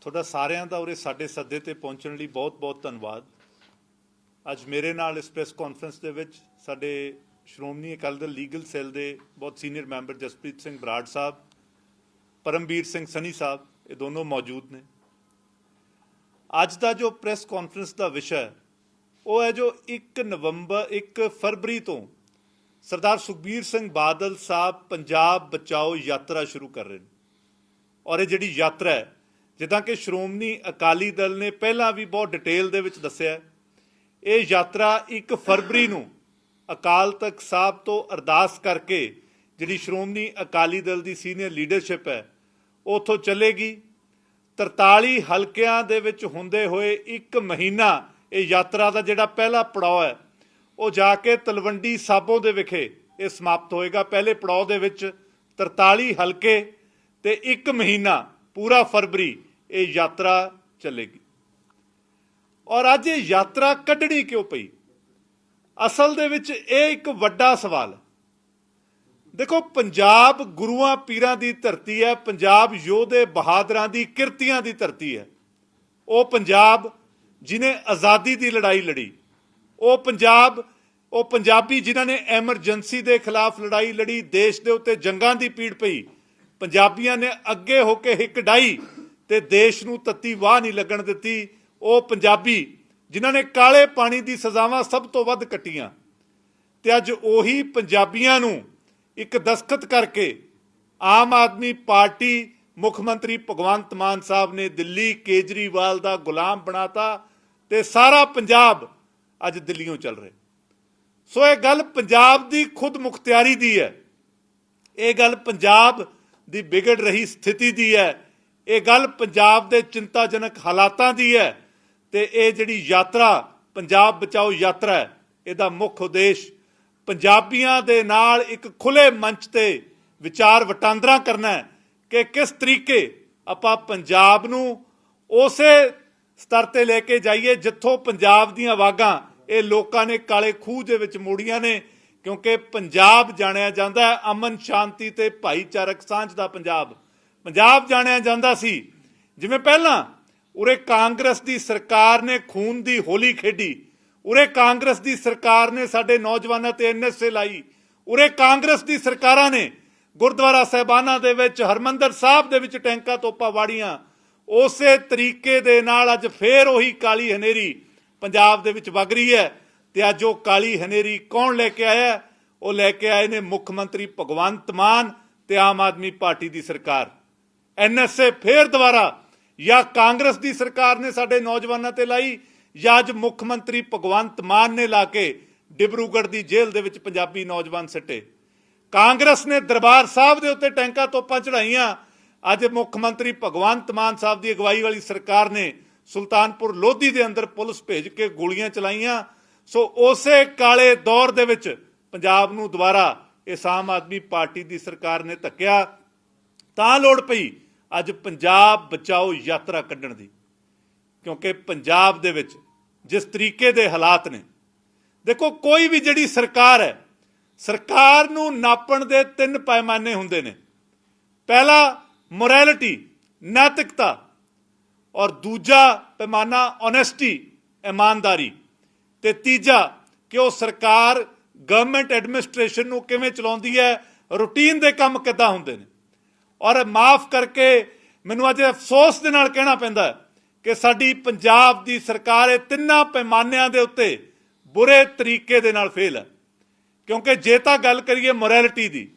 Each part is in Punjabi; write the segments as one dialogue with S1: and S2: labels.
S1: ਤੁਹਾਡਾ ਸਾਰਿਆਂ ਦਾ ਉਰੇ ਸਾਡੇ ਸੱਦੇ ਤੇ ਪਹੁੰਚਣ ਲਈ ਬਹੁਤ-ਬਹੁਤ ਧੰਨਵਾਦ। ਅੱਜ ਮੇਰੇ ਨਾਲ ਇਸ ਪ੍ਰੈਸ ਕਾਨਫਰੰਸ ਦੇ ਵਿੱਚ ਸਾਡੇ ਸ਼੍ਰੋਮਣੀ ਅਕਾਲੀ ਦਲ ਲੀਗਲ ਸੈੱਲ ਦੇ ਬਹੁਤ ਸੀਨੀਅਰ ਮੈਂਬਰ ਜਸਪ੍ਰੀਤ ਸਿੰਘ ਬਰਾੜ ਸਾਹਿਬ, ਪਰਮਵੀਰ ਸਿੰਘ ਸਨੀ ਸਾਹਿਬ, ਇਹ ਦੋਨੋਂ ਮੌਜੂਦ ਨੇ। ਅੱਜ ਦਾ ਜੋ ਪ੍ਰੈਸ ਕਾਨਫਰੰਸ ਦਾ ਵਿਸ਼ਾ ਹੈ, ਉਹ ਹੈ ਜੋ 1 ਨਵੰਬਰ 1 ਫਰਵਰੀ ਤੋਂ ਸਰਦਾਰ ਸੁਖਬੀਰ ਸਿੰਘ ਬਾਦਲ ਸਾਹਿਬ ਪੰਜਾਬ ਬਚਾਓ ਯਾਤਰਾ ਸ਼ੁਰੂ ਕਰ ਰਹੇ ਨੇ। ਔਰ ਇਹ ਜਿਹੜੀ ਯਾਤਰਾ ਹੈ ਜਿੱਦਾਂ ਕਿ ਸ਼੍ਰੋਮਣੀ ਅਕਾਲੀ ਦਲ ਨੇ ਪਹਿਲਾਂ ਵੀ ਬਹੁਤ ਡਿਟੇਲ ਦੇ ਵਿੱਚ ਦੱਸਿਆ ਇਹ ਯਾਤਰਾ 1 ਫਰਵਰੀ ਨੂੰ ਅਕਾਲ ਤਖਤ ਸਾਹਿਬ ਤੋਂ ਅਰਦਾਸ ਕਰਕੇ ਜਿਹੜੀ ਸ਼੍ਰੋਮਣੀ ਅਕਾਲੀ ਦਲ ਦੀ ਸੀਨੀਅਰ ਲੀਡਰਸ਼ਿਪ ਹੈ ਉਹ ਉੱਥੋਂ ਚੱਲੇਗੀ। 43 ਹਲਕਿਆਂ ਦੇ ਵਿੱਚ ਹੁੰਦੇ ਹੋਏ ਇੱਕ ਮਹੀਨਾ ਇਹ ਯਾਤਰਾ ਦਾ ਜਿਹੜਾ ਪਹਿਲਾ ਪੜਾਅ ਹੈ, ਉਹ ਜਾ ਕੇ ਤਲਵੰਡੀ ਸਾਬੋ ਦੇ ਵਿਖੇ ਇਹ ਸਮਾਪਤ ਹੋਏਗਾ। ਪਹਿਲੇ ਪੜਾਅ ਦੇ ਵਿੱਚ 43 ਹਲਕੇ ਤੇ ਇੱਕ ਮਹੀਨਾ ਪੂਰਾ ਫਰਵਰੀ ਇਹ ਯਾਤਰਾ ਚੱਲੇਗੀ। ਔਰ ਅੱਜ ਇਹ ਯਾਤਰਾ ਕੱਢਣੀ ਕਿਉਂ ਪਈ? ਅਸਲ ਦੇ ਵਿੱਚ ਇਹ ਇੱਕ ਵੱਡਾ ਸਵਾਲ ਹੈ। ਦੇਖੋ, ਪੰਜਾਬ ਗੁਰੂਆਂ ਪੀਰਾਂ ਦੀ ਧਰਤੀ ਹੈ, ਪੰਜਾਬ ਯੋਧੇ ਬਹਾਦਰਾਂ ਦੀ ਕਿਰਤੀਆਂ ਦੀ ਧਰਤੀ ਹੈ। ਉਹ ਪੰਜਾਬ ਜਿਨੇ ਆਜ਼ਾਦੀ ਦੀ ਲੜਾਈ ਲੜੀ, ਉਹ ਪੰਜਾਬ, ਉਹ ਪੰਜਾਬੀ ਜਿਨ੍ਹਾਂ ਨੇ ਐਮਰਜੈਂਸੀ ਦੇ ਖਿਲਾਫ ਲੜਾਈ ਲੜੀ, ਦੇਸ਼ ਦੇ ਉੱਤੇ ਜੰਗਾਂ ਦੀ ਪੀੜ ਪਈ, ਪੰਜਾਬੀਆਂ ਨੇ ਅੱਗੇ ਹੋ ਕੇ ਹਿੱਕ ਡਾਈ ਤੇ ਦੇਸ਼ ਨੂੰ ਤੱਤੀ ਵਾਹ ਨਹੀਂ ਲੱਗਣ ਦਿੱਤੀ। ਉਹ ਪੰਜਾਬੀ, ਜਿਨ੍ਹਾਂ ਨੇ ਕਾਲੇ ਪਾਣੀ ਦੀ ਸਜ਼ਾਵਾਂ ਸਭ ਤੋਂ ਵੱਧ ਕੱਟੀਆਂ। ਤੇ ਅੱਜ ਉਹੀ ਪੰਜਾਬੀਆਂ ਨੂੰ ਇੱਕ ਦਸਖਤ ਕਰਕੇ ਆਮ ਆਦਮੀ ਪਾਰਟੀ ਮੁੱਖ ਮੰਤਰੀ ਭਗਵੰਤ ਮਾਨ ਸਾਹਿਬ ਨੇ ਦਿੱਲੀ ਕੇਜਰੀਵਾਲ ਦਾ ਗੁਲਾਮ ਬਣਾਤਾ ਤੇ ਸਾਰਾ ਪੰਜਾਬ ਅੱਜ ਦਿੱਲੀੋਂ ਚੱਲ ਰਿਹਾ। ਸੋ ਇਹ ਗੱਲ ਪੰਜਾਬ ਦੀ ਖੁਦ ਮੁਖਤਿਆਰੀ ਦੀ ਹੈ। ਇਹ ਗੱਲ ਪੰਜਾਬ ਦੀ ਵਿਗੜ ਰਹੀ ਸਥਿਤੀ ਦੀ ਹੈ। ਇਹ ਗੱਲ ਪੰਜਾਬ ਦੇ ਚਿੰਤਾਜਨਕ ਹਾਲਾਤਾਂ ਦੀ ਹੈ ਤੇ ਇਹ ਜਿਹੜੀ ਯਾਤਰਾ, ਪੰਜਾਬ ਬਚਾਓ ਯਾਤਰਾ ਹੈ, ਇਹਦਾ ਮੁੱਖ ਉਦੇਸ਼ ਪੰਜਾਬੀਆਂ ਦੇ ਨਾਲ ਇੱਕ ਖੁੱਲੇ ਮੰਚ ਤੇ ਵਿਚਾਰ ਵਟਾਂਦਰਾ ਕਰਨਾ ਹੈ ਕਿ ਕਿਸ ਤਰੀਕੇ ਆਪਾਂ ਪੰਜਾਬ ਨੂੰ ਉਸੇ ਸਤਰ ਤੇ ਲੈ ਕੇ ਜਾਈਏ ਜਿੱਥੋਂ ਪੰਜਾਬ ਦੀਆਂ ਵਾਗਾਂ ਇਹ ਲੋਕਾਂ ਨੇ ਕਾਲੇ ਖੂਹ ਦੇ ਵਿੱਚ ਮੋੜੀਆਂ ਨੇ, ਕਿਉਂਕਿ ਪੰਜਾਬ ਜਾਣਿਆ ਜਾਂਦਾ ਹੈ ਅਮਨ ਸ਼ਾਂਤੀ ਤੇ ਭਾਈਚਾਰਕ ਸਾਂਝ ਦਾ ਪੰਜਾਬ। ਪੰਜਾਬ ਜਾਣਿਆ ਜਾਂਦਾ ਸੀ। ਜਿਵੇਂ ਪਹਿਲਾਂ, ਉਰੇ ਕਾਂਗਰਸ ਦੀ ਸਰਕਾਰ ਨੇ ਖੂਨ ਦੀ ਹੋਲੀ ਖੇਡੀ। ਉਰੇ ਕਾਂਗਰਸ ਦੀ ਸਰਕਾਰ ਨੇ ਸਾਡੇ ਨੌਜਵਾਨਾਂ ਤੇ ਐਨਐਸਏ ਲਾਈ। ਉਰੇ ਕਾਂਗਰਸ ਦੀ ਸਰਕਾਰਾਂ ਨੇ ਗੁਰਦੁਆਰਾ ਸਾਹਿਬਾਨਾਂ ਦੇ ਵਿੱਚ, ਹਰਮੰਦਰ ਸਾਹਿਬ ਦੇ ਵਿੱਚ ਟੈਂਕਾਂ ਤੋਪਾਂ ਵਾੜੀਆਂ। ਉਸੇ ਤਰੀਕੇ ਦੇ ਨਾਲ ਅੱਜ ਫੇਰ ਉਹੀ ਕਾਲੀ ਹਨੇਰੀ ਪੰਜਾਬ ਦੇ ਵਿੱਚ ਵਗ ਰਹੀ ਹੈ ਤੇ ਅੱਜ ਉਹ ਕਾਲੀ ਹਨੇਰੀ ਕੌਣ ਲੈ ਕੇ ਆਇਆ? ਉਹ ਲੈ ਕੇ ਆਏ ਨੇ ਮੁੱਖ ਮੰਤਰੀ ਭਗਵੰਤ ਮਾਨ ਤੇ ਆਮ ਆਦਮੀ ਪਾਰਟੀ ਦੀ ਸਰਕਾਰ। ਐਨਐਸਏ ਫੇਰ ਦੁਬਾਰਾ ਜਾਂ ਕਾਂਗਰਸ ਦੀ ਸਰਕਾਰ ਨੇ ਸਾਡੇ ਨੌਜਵਾਨਾਂ ਤੇ ਲਾਈ ਜਾਂ ਅੱਜ ਮੁੱਖ ਮੰਤਰੀ ਭਗਵੰਤ ਮਾਨ ਨੇ ਲਾ ਕੇ ਡਿਬਰੂਗੜ੍ਹ ਦੀ ਜੇਲ੍ਹ ਦੇ ਵਿੱਚ ਪੰਜਾਬੀ ਨੌਜਵਾਨ ਸਿੱਟੇ। ਕਾਂਗਰਸ ਨੇ ਦਰਬਾਰ ਸਾਹਿਬ ਦੇ ਉੱਤੇ ਟੈਂਕਾਂ ਤੋਪਾਂ ਚੜਾਈਆਂ ਅੱਜ ਮੁੱਖ ਮੰਤਰੀ ਭਗਵੰਤ ਮਾਨ ਸਾਹਿਬ ਦੀ ਅਗਵਾਈ ਵਾਲੀ ਸਰਕਾਰ ਨੇ ਸੁਲਤਾਨਪੁਰ ਲੋਧੀ ਦੇ ਅੰਦਰ ਪੁਲਿਸ ਭੇਜ ਕੇ ਗੋਲੀਆਂ ਚਲਾਈਆਂ। ਸੋ ਉਸੇ ਕਾਲੇ ਦੌਰ ਦੇ ਵਿੱਚ ਪੰਜਾਬ ਨੂੰ ਦੁਬਾਰਾ ਇਸ ਆਮ ਆਦਮੀ ਪਾਰਟੀ ਦੀ ਸਰਕਾਰ ਨੇ ਧੱਕਿਆ। ਤਾਂ ਲੋੜ ਪਈ ਅੱਜ ਪੰਜਾਬ ਬਚਾਓ ਯਾਤਰਾ ਕੱਢਣ ਦੀ। ਕਿਉਂਕਿ ਪੰਜਾਬ ਦੇ ਵਿੱਚ ਜਿਸ ਤਰੀਕੇ ਦੇ ਹਾਲਾਤ ਨੇ, ਦੇਖੋ ਕੋਈ ਵੀ ਜਿਹੜੀ ਸਰਕਾਰ ਹੈ, ਸਰਕਾਰ ਨੂੰ ਨਾਪਣ ਦੇ ਤਿੰਨ ਪੈਮਾਨੇ ਹੁੰਦੇ ਨੇ। ਪਹਿਲਾ, ਮੋਰੈਲਿਟੀ, ਨੈਤਿਕਤਾ ਔਰ ਦੂਜਾ ਪੈਮਾਨਾ ਓਨੈਸਟੀ ਇਮਾਨਦਾਰੀ। ਤੇ ਤੀਜਾ, ਕਿ ਉਹ ਸਰਕਾਰ ਗਵਰਨਮੈਂਟ ਐਡਮਿਨਿਸਟ੍ਰੇਸ਼ਨ ਨੂੰ ਕਿਵੇਂ ਚਲਾਉਂਦੀ ਹੈ, ਰੂਟੀਨ ਦੇ ਕੰਮ ਕਿੱਦਾਂ ਹੁੰਦੇ ਨੇ। ਔਰ ਮਾਫ ਕਰਕੇ ਮੈਨੂੰ ਅੱਜ ਅਫਸੋਸ ਦੇ ਨਾਲ ਕਹਿਣਾ ਪੈਂਦਾ ਕਿ ਸਾਡੀ ਪੰਜਾਬ ਦੀ ਸਰਕਾਰ ਇਹ ਤਿੰਨਾਂ ਪੈਮਾਨਿਆਂ ਦੇ ਉੱਤੇ ਬੁਰੇ ਤਰੀਕੇ ਦੇ ਨਾਲ ਫੇਲ ਹੈ। ਕਿਉਂਕਿ ਜੇ ਤਾਂ ਗੱਲ ਕਰੀਏ ਮੋਰੈਲਿਟੀ ਦੀ,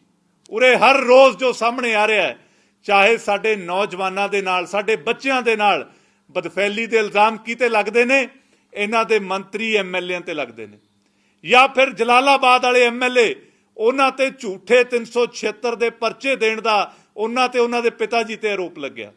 S1: ਉਰੇ ਹਰ ਰੋਜ਼ ਜੋ ਸਾਹਮਣੇ ਆ ਰਿਹਾ ਹੈ, ਚਾਹੇ ਸਾਡੇ ਨੌਜਵਾਨਾਂ ਦੇ ਨਾਲ, ਸਾਡੇ ਬੱਚਿਆਂ ਦੇ ਨਾਲ, ਬਦਫੈਲੀ ਦੇ ਇਲਜ਼ਾਮ ਕੀਤੇ ਲੱਗਦੇ ਨੇ, ਇਹਨਾਂ ਦੇ ਮੰਤਰੀ ਐਮਐਲਏਆਂ ਤੇ ਲੱਗਦੇ ਨੇ। ਜਾਂ ਫਿਰ ਜਲਾਲਾਬਾਦ ਵਾਲੇ ਐਮਐਲਏ ਉਹਨਾਂ ਤੇ ਝੂਠੇ 376 ਦੇ ਪਰਚੇ ਦੇਣ ਦਾ ਉਹਨਾਂ ਤੇ ਉਹਨਾਂ ਦੇ ਪਿਤਾ ਜੀ ਤੇ ਆਰੋਪ ਲੱਗਿਆ।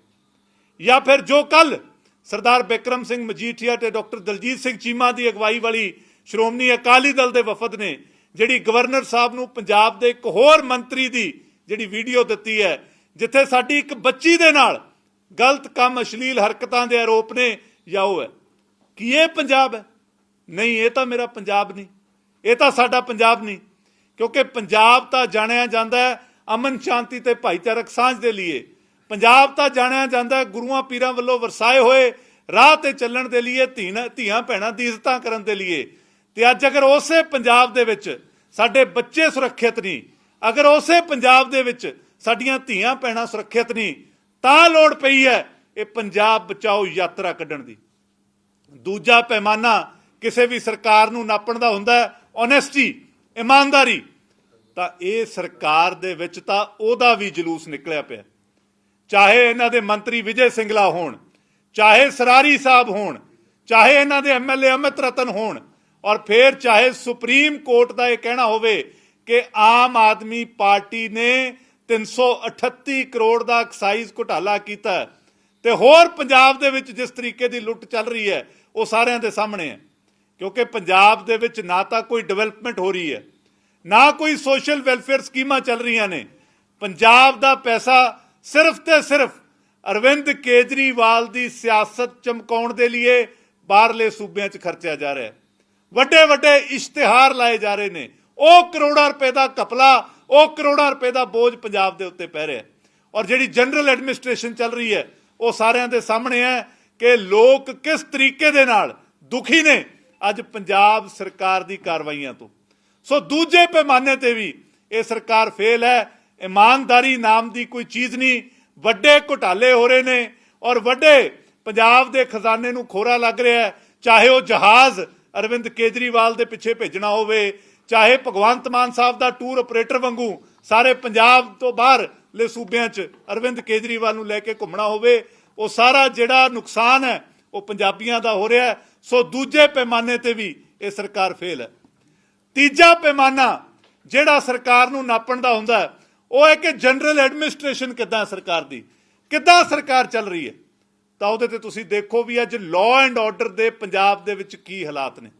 S1: ਜਾਂ ਫਿਰ ਜੋ ਕੱਲ ਸਰਦਾਰ ਬਿਕਰਮ ਸਿੰਘ ਮਜੀਠੀਆ ਤੇ ਡਾਕਟਰ ਦਲਜੀਤ ਸਿੰਘ ਚੀਮਾ ਦੀ ਅਗਵਾਈ ਵਾਲੀ ਸ਼੍ਰੋਮਣੀ ਅਕਾਲੀ ਦਲ ਦੇ ਵਫਦ ਨੇ, ਜਿਹੜੀ ਗਵਰਨਰ ਸਾਹਿਬ ਨੂੰ ਪੰਜਾਬ ਦੇ ਇੱਕ ਹੋਰ ਮੰਤਰੀ ਦੀ ਜਿਹੜੀ ਵੀਡੀਓ ਦਿੱਤੀ ਹੈ, ਜਿੱਥੇ ਸਾਡੀ ਇੱਕ ਬੱਚੀ ਦੇ ਨਾਲ ਗਲਤ ਕੰਮ, ਅਸ਼ਲੀਲ ਹਰਕਤਾਂ ਦੇ ਆਰੋਪ ਨੇ, ਜਾਂ ਉਹ ਹੈ। ਕੀ ਇਹ ਪੰਜਾਬ ਹੈ? ਨਹੀਂ, ਇਹ ਤਾਂ ਮੇਰਾ ਪੰਜਾਬ ਨਹੀਂ। ਇਹ ਤਾਂ ਸਾਡਾ ਪੰਜਾਬ ਨਹੀਂ। ਕਿਉਂਕਿ ਪੰਜਾਬ ਤਾਂ ਜਾਣਿਆ ਜਾਂਦਾ ਹੈ ਅਮਨ ਸ਼ਾਂਤੀ ਤੇ ਭਾਈਚਾਰਕ ਸਾਂਝ ਦੇ ਲਈ ਪੰਜਾਬ ਤਾਂ ਜਾਣਿਆ ਜਾਂਦਾ, ਗੁਰੂਆਂ ਪੀਰਾਂ ਵੱਲੋਂ ਵਰਸਾਏ ਹੋਏ ਰਾਹ ਤੇ ਚੱਲਣ ਦੇ ਲਈ ਧੀਆਂ ਧੀਆਂ ਭੈਣਾਂ ਦੀ ਇੱਜ਼ਤਾਂ ਕਰਨ ਦੇ ਲਈ ਤੇ ਅੱਜ ਅਗਰ ਉਸੇ ਪੰਜਾਬ ਦੇ ਵਿੱਚ ਸਾਡੇ ਬੱਚੇ ਸੁਰੱਖਿਅਤ ਨਹੀਂ, ਅਗਰ ਉਸੇ ਪੰਜਾਬ ਦੇ ਵਿੱਚ ਸਾਡੀਆਂ ਧੀਆਂ ਭੈਣਾਂ ਸੁਰੱਖਿਅਤ ਨਹੀਂ, ਤਾਂ ਲੋੜ ਪਈ ਹੈ ਇਹ ਪੰਜਾਬ ਬਚਾਓ ਯਾਤਰਾ ਕੱਢਣ ਦੀ। ਦੂਜਾ ਪੈਮਾਨਾ ਕਿਸੇ ਵੀ ਸਰਕਾਰ ਨੂੰ ਨਾਪਣ ਦਾ ਹੁੰਦਾ ਹੈ ਓਨੈਸਟੀ ਇਮਾਨਦਾਰੀ। ਤਾਂ ਇਹ ਸਰਕਾਰ ਦੇ ਵਿੱਚ ਤਾਂ ਉਹਦਾ ਵੀ ਜਲੂਸ ਨਿਕਲਿਆ ਪਿਆ। ਚਾਹੇ ਇਹਨਾਂ ਦੇ ਮੰਤਰੀ ਵਿਜੇ ਸਿੰਗਲਾ ਹੋਣ, ਚਾਹੇ ਸਰਾਰੀ ਸਾਹਿਬ ਹੋਣ, ਚਾਹੇ ਇਹਨਾਂ ਦੇ ਐਮਐਲਏ ਅਮਿਤ ਰਤਨ ਹੋਣ, ਔਰ ਫਿਰ ਚਾਹੇ ਸੁਪਰੀਮ ਕੋਰਟ ਦਾ ਇਹ ਕਹਿਣਾ ਹੋਵੇ ਕਿ ਆਮ ਆਦਮੀ ਪਾਰਟੀ ਨੇ 338 ਕਰੋੜ ਦਾ ਐਕਸਾਈਜ਼ ਘੁਟਾਲਾ ਕੀਤਾ ਹੈ ਤੇ ਹੋਰ ਪੰਜਾਬ ਦੇ ਵਿੱਚ ਜਿਸ ਤਰੀਕੇ ਦੀ ਲੁੱਟ ਚੱਲ ਰਹੀ ਹੈ, ਉਹ ਸਾਰਿਆਂ ਦੇ ਸਾਹਮਣੇ ਹੈ। ਕਿਉਂਕਿ ਪੰਜਾਬ ਦੇ ਵਿੱਚ ਨਾ ਤਾਂ ਕੋਈ ਡਿਵੈਲਪਮੈਂਟ ਹੋ ਰਹੀ ਹੈ ਨਾ ਕੋਈ ਸੋਸ਼ਲ ਵੈਲਫੇਅਰ ਸਕੀਮਾਂ ਚੱਲ ਰਹੀਆਂ ਨੇ। ਪੰਜਾਬ ਦਾ ਪੈਸਾ ਸਿਰਫ ਤੇ ਸਿਰਫ ਅਰਵਿੰਦ ਕੇਜਰੀਵਾਲ ਦੀ ਸਿਆਸਤ ਚਮਕਾਉਣ ਦੇ ਲਈ ਬਾਹਰਲੇ ਸੂਬਿਆਂ 'ਚ ਖਰਚਿਆ ਜਾ ਰਿਹਾ ਹੈ। ਵੱਡੇ ਵੱਡੇ ਇਸ਼ਤਿਹਾਰ ਲਾਏ ਜਾ ਰਹੇ ਨੇ। ਉਹ ਕਰੋੜਾਂ ਰੁਪਏ ਦਾ ਕਪਲਾ ਉਹ ਕਰੋੜਾਂ ਰੁਪਏ ਦਾ ਬੋਝ ਪੰਜਾਬ ਦੇ ਉੱਤੇ ਪੈ ਰਿਹਾ ਔਰ ਜਿਹੜੀ ਜਨਰਲ ਐਡਮਿਨਿਸਟ੍ਰੇਸ਼ਨ ਚੱਲ ਰਹੀ ਹੈ, ਉਹ ਸਾਰਿਆਂ ਦੇ ਸਾਹਮਣੇ ਹੈ ਕਿ ਲੋਕ ਕਿਸ ਤਰੀਕੇ ਦੇ ਨਾਲ ਦੁਖੀ ਨੇ ਅੱਜ ਪੰਜਾਬ ਸਰਕਾਰ ਦੀ ਕਾਰਵਾਈਆਂ ਤੋਂ। ਸੋ ਦੂਜੇ ਪੈਮਾਨੇ ਤੇ ਵੀ ਇਹ ਸਰਕਾਰ ਫੇਲ ਹੈ। ਇਮਾਨਦਾਰੀ ਨਾਮ ਦੀ ਕੋਈ ਚੀਜ਼ ਨਹੀਂ। ਵੱਡੇ ਘੁਟਾਲੇ ਹੋ ਰਹੇ ਨੇ ਔਰ ਵੱਡੇ ਪੰਜਾਬ ਦੇ ਖਜ਼ਾਨੇ ਨੂੰ ਖੋਰਾ ਲੱਗ ਰਿਹਾ ਹੈ। ਚਾਹੇ ਉਹ ਜਹਾਜ਼ ਅਰਵਿੰਦ ਕੇਜਰੀਵਾਲ ਦੇ ਪਿੱਛੇ ਭੇਜਣਾ ਹੋਵੇ, ਚਾਹੇ ਭਗਵੰਤ ਮਾਨ ਸਾਹਿਬ ਦਾ ਟੂਰ ਆਪਰੇਟਰ ਵਾਂਗੂ ਸਾਰੇ ਪੰਜਾਬ ਤੋਂ ਬਾਹਰ ਲੈ ਸੂਬਿਆਂ 'ਚ ਅਰਵਿੰਦ ਕੇਜਰੀਵਾਲ ਨੂੰ ਲੈ ਕੇ ਘੁੰਮਣਾ ਹੋਵੇ, ਉਹ ਸਾਰਾ ਜਿਹੜਾ ਨੁਕਸਾਨ ਹੈ, ਉਹ ਪੰਜਾਬੀਆਂ ਦਾ ਹੋ ਰਿਹਾ ਸੋ ਦੂਜੇ ਪੈਮਾਨੇ ਤੇ ਵੀ ਇਹ ਸਰਕਾਰ ਫੇਲ ਹੈ। ਤੀਜਾ ਪੈਮਾਨਾ ਜਿਹੜਾ ਸਰਕਾਰ ਨੂੰ ਨਾਪਣ ਦਾ ਹੁੰਦਾ ਉਹ ਹੈ ਕਿ ਜਨਰਲ ਐਡਮਿਨਿਸਟ੍ਰੇਸ਼ਨ ਕਿੱਦਾਂ ਸਰਕਾਰ ਦੀ? ਕਿੱਦਾਂ ਸਰਕਾਰ ਚੱਲ ਰਹੀ ਹੈ? ਤਾਂ ਉਹਦੇ ਤੇ ਤੁਸੀਂ ਦੇਖੋ ਵੀ ਅੱਜ ਲਾਅ ਐਂਡ ਆਰਡਰ ਦੇ ਪੰਜਾਬ ਦੇ ਵਿੱਚ ਕੀ ਹਾਲਾਤ ਨੇ।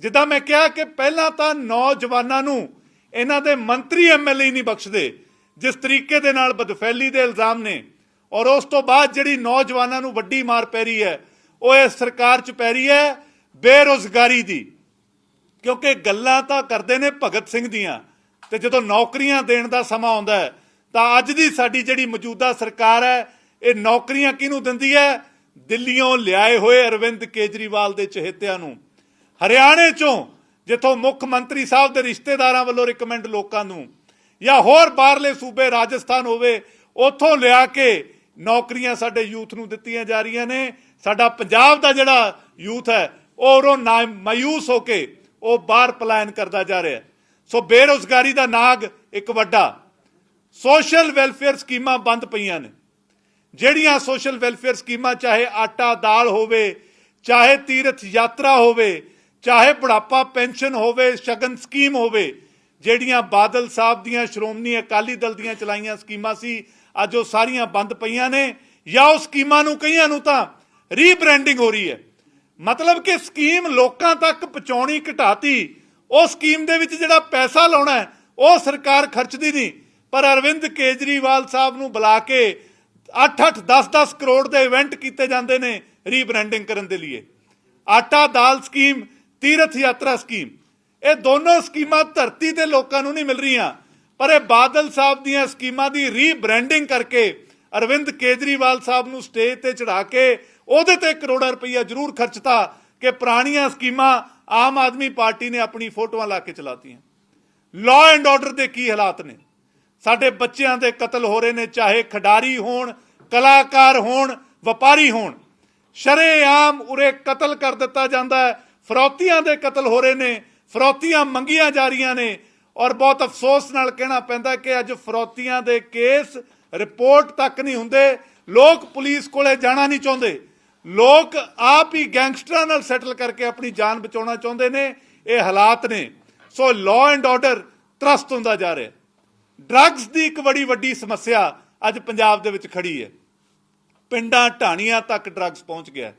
S1: ਜਿੱਦਾਂ ਮੈਂ ਕਿਹਾ ਕਿ ਪਹਿਲਾਂ ਤਾਂ ਨੌਜਵਾਨਾਂ ਨੂੰ ਇਹਨਾਂ ਦੇ ਮੰਤਰੀ ਐਮਐਲਏ ਨਹੀਂ ਬਖਸ਼ਦੇ, ਜਿਸ ਤਰੀਕੇ ਦੇ ਨਾਲ ਬਦਫੈਲੀ ਦੇ ਇਲਜ਼ਾਮ ਨੇ। ਔਰ ਉਸ ਤੋਂ ਬਾਅਦ ਜਿਹੜੀ ਨੌਜਵਾਨਾਂ ਨੂੰ ਵੱਡੀ ਮਾਰ ਪੈ ਰਹੀ ਹੈ, ਉਹ ਇਸ ਸਰਕਾਰ 'ਚ ਪੈ ਰਹੀ ਹੈ ਬੇਰੋਜ਼ਗਾਰੀ ਦੀ। ਕਿਉਂਕਿ ਗੱਲਾਂ ਤਾਂ ਕਰਦੇ ਨੇ ਭਗਤ ਸਿੰਘ ਦੀਆਂ ਤੇ ਜਦੋਂ ਨੌਕਰੀਆਂ ਦੇਣ ਦਾ ਸਮਾਂ ਆਉਂਦਾ ਹੈ, ਤਾਂ ਅੱਜ ਦੀ ਸਾਡੀ ਜਿਹੜੀ ਮੌਜੂਦਾ ਸਰਕਾਰ ਹੈ, ਇਹ ਨੌਕਰੀਆਂ ਕਿਹਨੂੰ ਦਿੰਦੀ ਹੈ? ਦਿੱਲੀੋਂ ਲਿਆਏ ਹੋਏ ਅਰਵਿੰਦ ਕੇਜਰੀਵਾਲ ਦੇ ਚਹੇਤਿਆਂ ਨੂੰ। ਹਰਿਆਣੇ ਚੋਂ ਜਿੱਥੋਂ ਮੁੱਖ ਮੰਤਰੀ ਸਾਹਿਬ ਦੇ ਰਿਸ਼ਤੇਦਾਰਾਂ ਵੱਲੋਂ ਰਿਕਮੈਂਡ ਲੋਕਾਂ ਨੂੰ, ਜਾਂ ਹੋਰ ਬਾਹਰਲੇ ਸੂਬੇ ਰਾਜਸਥਾਨ ਹੋਵੇ, ਉੱਥੋਂ ਲਿਆ ਕੇ ਨੌਕਰੀਆਂ ਸਾਡੇ ਯੂਥ ਨੂੰ ਦਿੱਤੀਆਂ ਜਾ ਰਹੀਆਂ ਨੇ। ਸਾਡਾ ਪੰਜਾਬ ਦਾ ਜਿਹੜਾ ਯੂਥ ਹੈ, ਉਹ ਉਰੋਂ ਨਾ ਮਾਯੂਸ ਹੋ ਕੇ ਉਹ ਬਾਹਰ ਪਲਾਇਨ ਕਰਦਾ ਜਾ ਰਿਹਾ। ਸੋ ਬੇਰੋਜ਼ਗਾਰੀ ਦਾ ਨਾਗ ਇੱਕ ਵੱਡਾ। ਸੋਸ਼ਲ ਵੈਲਫੇਅਰ ਸਕੀਮਾਂ ਬੰਦ ਪਈਆਂ ਨੇ। ਜਿਹੜੀਆਂ ਸੋਸ਼ਲ ਵੈਲਫੇਅਰ ਸਕੀਮਾਂ, ਚਾਹੇ ਆਟਾ, ਦਾਲ ਹੋਵੇ, ਚਾਹੇ ਤੀਰਥ ਯਾਤਰਾ ਹੋਵੇ, ਚਾਹੇ ਬੁਢਾਪਾ, ਪੈਨਸ਼ਨ ਹੋਵੇ, ਸ਼ਗਨ ਸਕੀਮ ਹੋਵੇ, ਜਿਹੜੀਆਂ ਬਾਦਲ ਸਾਹਿਬ ਦੀਆਂ, ਸ਼੍ਰੋਮਣੀ ਅਕਾਲੀ ਦਲ ਦੀਆਂ ਚਲਾਈਆਂ ਸਕੀਮਾਂ ਸੀ, ਅੱਜ ਉਹ ਸਾਰੀਆਂ ਬੰਦ ਪਈਆਂ ਨੇ। ਜਾਂ ਉਹ ਸਕੀਮਾਂ ਨੂੰ ਕਈਆਂ ਨੂੰ ਤਾਂ ਰੀਬ੍ਰਾਂਡਿੰਗ ਹੋ ਰਹੀ ਹੈ। ਮਤਲਬ ਕਿ ਸਕੀਮ ਲੋਕਾਂ ਤੱਕ ਪਹੁੰਚਾਉਣੀ, ਘਟਾਤੀ। ਉਹ ਸਕੀਮ ਦੇ ਵਿੱਚ ਜਿਹੜਾ ਪੈਸਾ ਲਾਉਣਾ ਉਹ ਸਰਕਾਰ ਖਰਚਦੀ ਨਹੀਂ। ਪਰ ਅਰਵਿੰਦ ਕੇਜਰੀਵਾਲ ਸਾਹਿਬ ਨੂੰ ਬੁਲਾ ਕੇ 8-8 10-10 ਕਰੋੜ ਦੇ ਇਵੈਂਟ ਕੀਤੇ ਜਾਂਦੇ ਨੇ ਰੀਬ੍ਰਾਂਡਿੰਗ ਕਰਨ ਦੇ ਲਈ ਆਟਾ ਦਾਲ ਸਕੀਮ, ਤੀਰਥ ਯਾਤਰਾ ਸਕੀਮ। ਇਹ ਦੋਨੋਂ ਸਕੀਮਾਂ ਧਰਤੀ ਦੇ ਲੋਕਾਂ ਨੂੰ ਨਹੀਂ ਮਿਲ ਰਹੀਆਂ। ਪਰ ਇਹ ਬਾਦਲ ਸਾਹਿਬ ਦੀਆਂ ਸਕੀਮਾਂ ਦੀ ਰੀਬ੍ਰਾਂਡਿੰਗ ਕਰਕੇ ਅਰਵਿੰਦ ਕੇਜਰੀਵਾਲ ਸਾਹਿਬ ਨੂੰ ਸਟੇਜ ਤੇ ਚੜਾ ਕੇ ਉਹਦੇ ਤੇ ਕਰੋੜਾਂ ਰੁਪਈਆ ਜ਼ਰੂਰ ਖਰਚਤਾ ਕਿ ਪੁਰਾਣੀਆਂ ਸਕੀਮਾਂ ਆਮ ਆਦਮੀ ਪਾਰਟੀ ਨੇ ਆਪਣੀ ਫੋਟੋਆਂ ਲਾ ਕੇ ਚਲਾਤੀਆਂ। ਲਾਅ ਐਂਡ ਆਰਡਰ ਦੇ ਕੀ ਹਾਲਾਤ ਨੇ? ਸਾਡੇ ਬੱਚਿਆਂ ਦੇ ਕਤਲ ਹੋ ਰਹੇ ਨੇ, ਚਾਹੇ ਖਿਡਾਰੀ ਹੋਣ, ਕਲਾਕਾਰ ਹੋਣ, ਵਪਾਰੀ ਹੋਣ। ਸ਼ਰੇਆਮ ਉਰੇ ਕਤਲ ਕਰ ਦਿੱਤਾ ਜਾਂਦਾ ਹੈ। ਫਰੌਤੀਆਂ ਦੇ ਕਤਲ ਹੋ ਰਹੇ ਨੇ, ਫਰੌਤੀਆਂ ਮੰਗੀਆਂ ਜਾ ਰਹੀਆਂ ਨੇ ਔਰ ਬਹੁਤ ਅਫਸੋਸ ਨਾਲ ਕਹਿਣਾ ਪੈਂਦਾ ਕਿ ਅੱਜ ਫਰੌਤੀਆਂ ਦੇ ਕੇਸ ਰਿਪੋਰਟ ਤੱਕ ਨਹੀਂ ਹੁੰਦੇ। ਲੋਕ ਪੁਲਿਸ ਕੋਲੇ ਜਾਣਾ ਨਹੀਂ ਚਾਹੁੰਦੇ। ਲੋਕ ਆਪ ਹੀ ਗੈਂਗਸਟਰਾਂ ਨਾਲ ਸੈਟਲ ਕਰਕੇ ਆਪਣੀ ਜਾਨ ਬਚਾਉਣਾ ਚਾਹੁੰਦੇ ਨੇ, ਇਹ ਹਾਲਾਤ ਨੇ। ਸੋ ਲਾਅ ਐਂਡ ਆਰਡਰ ਤਰਸਤ ਹੁੰਦਾ ਜਾ ਰਿਹਾ। ਡਰੱਗਸ ਦੀ ਇੱਕ ਬੜੀ ਵੱਡੀ ਸਮੱਸਿਆ ਅੱਜ ਪੰਜਾਬ ਦੇ ਵਿੱਚ ਖੜੀ ਹੈ। ਪਿੰਡਾਂ ਢਾਣੀਆਂ ਤੱਕ ਡਰੱਗਸ ਪਹੁੰਚ ਗਿਆ।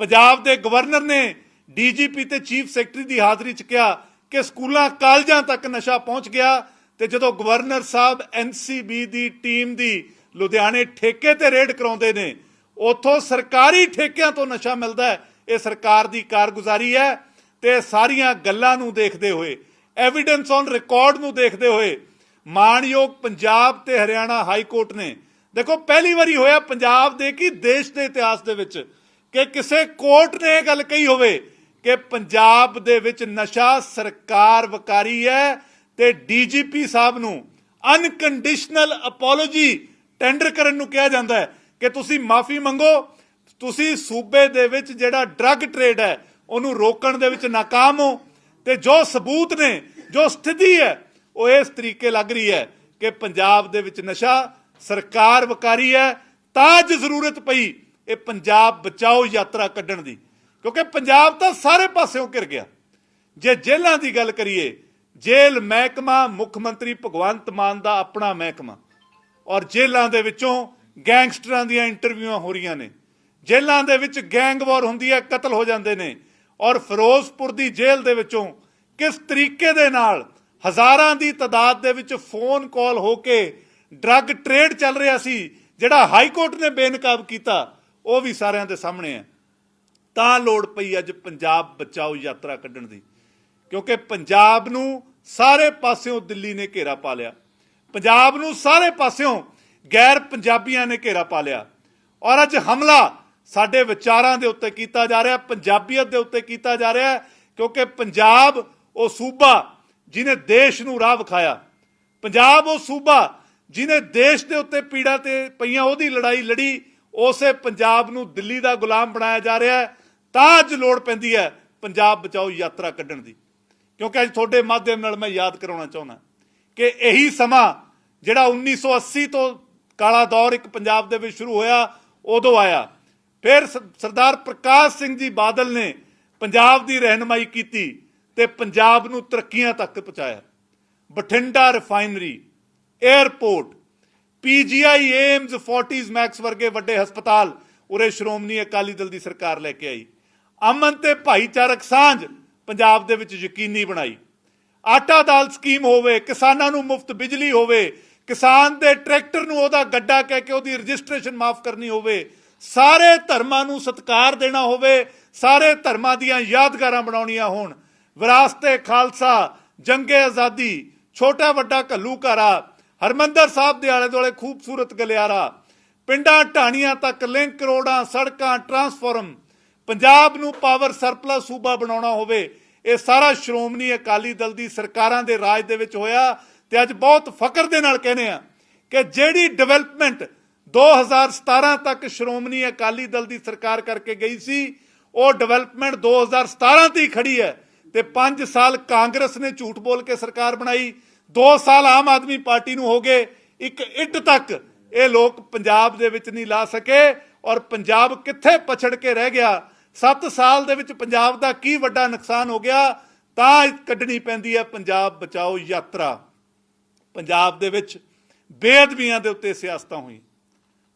S1: ਪੰਜਾਬ ਦੇ ਗਵਰਨਰ ਨੇ ਡੀਜੀਪੀ ਤੇ ਚੀਫ ਸੈਕਟਰੀ ਦੀ ਹਾਜ਼ਰੀ 'ਚ ਕਿਹਾ ਕਿ ਸਕੂਲਾਂ, ਕਾਲਜਾਂ ਤੱਕ ਨਸ਼ਾ ਪਹੁੰਚ ਗਿਆ ਤੇ ਜਦੋਂ ਗਵਰਨਰ ਸਾਹਿਬ ਐਨਸੀਬੀ ਦੀ ਟੀਮ ਦੀ ਲੁਧਿਆਣੇ ਠੇਕੇ ਤੇ ਰੇਡ ਕਰਾਉਂਦੇ ਨੇ ਉੱਥੋਂ ਸਰਕਾਰੀ ਠੇਕਿਆਂ ਤੋਂ ਨਸ਼ਾ ਮਿਲਦਾ ਹੈ। ਇਹ ਸਰਕਾਰ ਦੀ ਕਾਰਗੁਜ਼ਾਰੀ ਹੈ ਤੇ ਸਾਰੀਆਂ ਗੱਲਾਂ ਨੂੰ ਦੇਖਦੇ ਹੋਏ ਐਵੀਡੈਂਸ ਔਨ ਰਿਕਾਰਡ ਨੂੰ ਦੇਖਦੇ ਹੋਏ, ਮਾਣਯੋਗ ਪੰਜਾਬ ਤੇ ਹਰਿਆਣਾ ਹਾਈ ਕੋਰਟ ਨੇ, ਦੇਖੋ ਪਹਿਲੀ ਵਾਰੀ ਹੋਇਆ ਪੰਜਾਬ ਦੇ ਕੀ ਦੇਸ਼ ਦੇ ਇਤਿਹਾਸ ਦੇ ਵਿੱਚ ਕਿ ਕਿਸੇ ਕੋਰਟ ਨੇ ਇਹ ਗੱਲ ਕਹੀ ਹੋਵੇ ਕਿ ਪੰਜਾਬ ਦੇ ਵਿੱਚ ਨਸ਼ਾ ਸਰਕਾਰ ਵਕਾਰੀ ਹੈ ਤੇ ਡੀਜੀਪੀ ਸਾਹਿਬ ਨੂੰ ਅਨਕੰਡੀਸ਼ਨਲ ਅਪੋਲੋਜੀ ਟੈਂਡਰ ਕਰਨ ਨੂੰ ਕਿਹਾ ਜਾਂਦਾ ਹੈ। ਕਿ ਤੁਸੀਂ ਮਾਫੀ ਮੰਗੋ, ਤੁਸੀਂ ਸੂਬੇ ਦੇ ਵਿੱਚ ਜਿਹੜਾ ਡਰੱਗ ਟ੍ਰੇਡ ਹੈ, ਉਹਨੂੰ ਰੋਕਣ ਦੇ ਵਿੱਚ ਨਾਕਾਮ ਹੋ ਤੇ ਜੋ ਸਬੂਤ ਨੇ, ਜੋ ਸਥਿਤੀ ਹੈ, ਉਹ ਇਸ ਤਰੀਕੇ ਲੱਗ ਰਹੀ ਹੈ ਕਿ ਪੰਜਾਬ ਦੇ ਵਿੱਚ ਨਸ਼ਾ ਸਰਕਾਰ ਵਕਾਰੀ ਹੈ, ਤਾਂ ਅੱਜ ਜ਼ਰੂਰਤ ਪਈ ਇਹ ਪੰਜਾਬ ਬਚਾਓ ਯਾਤਰਾ ਕੱਢਣ ਦੀ। ਕਿਉਂਕਿ ਪੰਜਾਬ ਤਾਂ ਸਾਰੇ ਪਾਸਿਓਂ ਘਿਰ ਗਿਆ। ਜੇ ਜੇਲ੍ਹਾਂ ਦੀ ਗੱਲ ਕਰੀਏ, ਜੇਲ੍ਹ ਮਹਿਕਮਾ ਮੁੱਖ ਮੰਤਰੀ ਭਗਵੰਤ ਮਾਨ ਦਾ ਆਪਣਾ ਮਹਿਕਮਾ। ਔਰ ਜੇਲ੍ਹਾਂ ਦੇ ਵਿੱਚੋਂ ਗੈਂਗਸਟਰਾਂ ਦੀਆਂ ਇੰਟਰਵਿਊਆਂ ਹੋ ਰਹੀਆਂ ਨੇ। ਜੇਲ੍ਹਾਂ ਦੇ ਵਿੱਚ ਗੈਂਗ ਵਾਰ ਹੁੰਦੀ ਹੈ, ਕਤਲ ਹੋ ਜਾਂਦੇ ਨੇ। ਔਰ ਫਿਰੋਜ਼ਪੁਰ ਦੀ ਜੇਲ੍ਹ ਦੇ ਵਿੱਚੋਂ ਕਿਸ ਤਰੀਕੇ ਦੇ ਨਾਲ ਹਜ਼ਾਰਾਂ ਦੀ ਤਾਦਾਦ ਦੇ ਵਿੱਚ ਫੋਨ ਕਾਲ ਹੋ ਕੇ ਡਰੱਗ ਟ੍ਰੇਡ ਚੱਲ ਰਿਹਾ ਸੀ, ਜਿਹੜਾ ਹਾਈ ਕੋਰਟ ਨੇ ਬੇਨਕਾਬ ਕੀਤਾ, ਉਹ ਵੀ ਸਾਰਿਆਂ ਦੇ ਸਾਹਮਣੇ ਹੈ। ਤਾਂ ਲੋੜ ਪਈ ਅੱਜ ਪੰਜਾਬ ਬਚਾਓ ਯਾਤਰਾ ਕੱਢਣ ਦੀ। ਕਿਉਂਕਿ ਪੰਜਾਬ ਨੂੰ ਸਾਰੇ ਪਾਸਿਓਂ ਦਿੱਲੀ ਨੇ ਘੇਰਾ ਪਾ ਲਿਆ। ਪੰਜਾਬ ਨੂੰ ਸਾਰੇ ਪਾਸਿਓਂ ਗੈਰ ਪੰਜਾਬੀਆਂ ਨੇ ਘੇਰਾ ਪਾ ਲਿਆ। ਔਰ ਅੱਜ ਹਮਲਾ ਸਾਡੇ ਵਿਚਾਰਾਂ ਦੇ ਉੱਤੇ ਕੀਤਾ ਜਾ ਰਿਹਾ, ਪੰਜਾਬੀਅਤ ਦੇ ਉੱਤੇ ਕੀਤਾ ਜਾ ਰਿਹਾ ਕਿਉਂਕਿ ਪੰਜਾਬ ਉਹ ਸੂਬਾ ਜਿਨੇ ਦੇਸ਼ ਨੂੰ ਰਾਹ ਵਿਖਾਇਆ। ਪੰਜਾਬ ਉਹ ਸੂਬਾ ਜਿਨੇ ਦੇਸ਼ ਦੇ ਉੱਤੇ ਪੀੜਾ ਤੇ ਪਈਆਂ ਉਹਦੀ ਲੜਾਈ ਲੜੀ, ਉਸੇ ਪੰਜਾਬ ਨੂੰ ਦਿੱਲੀ ਦਾ ਗੁਲਾਮ ਬਣਾਇਆ ਜਾ ਰਿਹਾ ਹੈ। ਤਾਂ ਅੱਜ ਲੋੜ ਪੈਂਦੀ ਹੈ ਪੰਜਾਬ ਬਚਾਓ ਯਾਤਰਾ ਕੱਢਣ ਦੀ। ਕਿਉਂਕਿ ਅੱਜ ਤੁਹਾਡੇ ਮਾਧਿਅਮ ਨਾਲ ਮੈਂ ਯਾਦ ਕਰਾਉਣਾ ਚਾਹੁੰਦਾ ਕਿ ਇਹੀ ਸਮਾਂ ਜਿਹੜਾ 1980 ਤੋਂ ਕਾਲਾ ਦੌਰ ਇੱਕ ਪੰਜਾਬ ਦੇ ਵਿੱਚ ਸ਼ੁਰੂ ਹੋਇਆ, ਉਦੋਂ ਆਇਆ। ਫਿਰ ਸਰਦਾਰ ਪ੍ਰਕਾਸ਼ ਸਿੰਘ ਜੀ ਬਾਦਲ ਨੇ ਪੰਜਾਬ ਦੀ ਰਹਿਨਮਾਈ ਕੀਤੀ ਤੇ ਪੰਜਾਬ ਨੂੰ ਤਰੱਕੀਆਂ ਤੱਕ ਪਹੁੰਚਾਇਆ। Bathinda refinery airport PGI AIIMS, Fortis, Max ਵਰਗੇ ਵੱਡੇ ਹਸਪਤਾਲ ਉਰੇ ਸ਼੍ਰੋਮਣੀ ਅਕਾਲੀ ਦਲ ਦੀ ਸਰਕਾਰ ਲੈ ਕੇ ਆਈ। ਅਮਨ ਤੇ ਭਾਈਚਾਰਕ ਸਾਂਝ ਪੰਜਾਬ ਦੇ ਵਿੱਚ ਯਕੀਨੀ ਬਣਾਈ। ਆਟਾ ਦਾਲ ਸਕੀਮ ਹੋਵੇ, ਕਿਸਾਨਾਂ ਨੂੰ ਮੁਫਤ ਬਿਜਲੀ ਹੋਵੇ ਕਿਸਾਨ ਦੇ ਟਰੈਕਟਰ ਨੂੰ ਉਹਦਾ ਗੱਡਾ ਕਹਿ ਕੇ ਉਹਦੀ ਰਜਿਸਟ੍ਰੇਸ਼ਨ ਮਾਫ ਕਰਨੀ ਹੋਵੇ, ਸਾਰੇ ਧਰਮਾਂ ਨੂੰ ਸਤਕਾਰ ਦੇਣਾ ਹੋਵੇ, ਸਾਰੇ ਧਰਮਾਂ ਦੀਆਂ ਯਾਦਗਾਰਾਂ ਬਣਾਉਣੀਆਂ ਹੋਣ। ਵਿਰਾਸਤੇ ਖਾਲਸਾ, ਜੰਗੇ ਆਜ਼ਾਦੀ, ਛੋਟਾ ਵੱਡਾ ਘੱਲੂਘਾਰਾ, ਹਰਮੰਦਰ ਸਾਹਿਬ ਦੇ ਆਲੇ ਦੁਆਲੇ ਖੂਬਸੂਰਤ ਗਲਿਆਰਾ, ਪਿੰਡਾਂ ਢਾਣੀਆਂ ਤੱਕ ਲਿੰਕ ਰੋਡਾਂ, ਸੜਕਾਂ, ਟਰਾਂਸਫਾਰਮ, ਪੰਜਾਬ ਨੂੰ ਪਾਵਰ ਸਰਪਲਸ ਸੂਬਾ ਬਣਾਉਣਾ ਹੋਵੇ, ਇਹ ਸਾਰਾ ਸ਼੍ਰੋਮਣੀ ਅਕਾਲੀ ਦਲ ਦੀ ਸਰਕਾਰਾਂ ਦੇ ਰਾਜ ਦੇ ਵਿੱਚ ਹੋਇਆ। ਤੇ ਅੱਜ ਬਹੁਤ ਫਖਰ ਦੇ ਨਾਲ ਕਹਿੰਦੇ ਆ ਕਿ ਜਿਹੜੀ ਡਿਵੈਲਪਮੈਂਟ 2017 ਤੱਕ ਸ਼੍ਰੋਮਣੀ ਅਕਾਲੀ ਦਲ ਦੀ ਸਰਕਾਰ ਕਰਕੇ ਗਈ ਸੀ, ਉਹ ਡਿਵੈਲਪਮੈਂਟ 2017 ਤੇ ਹੀ ਖੜੀ ਹੈ ਤੇ 5 ਸਾਲ ਕਾਂਗਰਸ ਨੇ ਝੂਠ ਬੋਲ ਕੇ ਸਰਕਾਰ ਬਣਾਈ 2 ਸਾਲ ਆਮ ਆਦਮੀ ਪਾਰਟੀ ਨੂੰ ਹੋ ਗਏ, ਇੱਕ ਇੱਟ ਤੱਕ ਇਹ ਲੋਕ ਪੰਜਾਬ ਦੇ ਵਿੱਚ ਨਹੀਂ ਲਾ ਸਕੇ ਔਰ ਪੰਜਾਬ ਕਿੱਥੇ ਪਛੜ ਕੇ ਰਹਿ ਗਿਆ 7 ਸਾਲ ਦੇ ਵਿੱਚ ਪੰਜਾਬ ਦਾ ਕੀ ਵੱਡਾ ਨੁਕਸਾਨ ਹੋ ਗਿਆ, ਤਾਂ ਕੱਢਣੀ ਪੈਂਦੀ ਹੈ ਪੰਜਾਬ ਬਚਾਓ ਯਾਤਰਾ। ਪੰਜਾਬ ਦੇ ਵਿੱਚ ਬੇਅਦਬੀਆਂ ਦੇ ਉੱਤੇ ਸਿਆਸਤਾਂ ਹੋਈ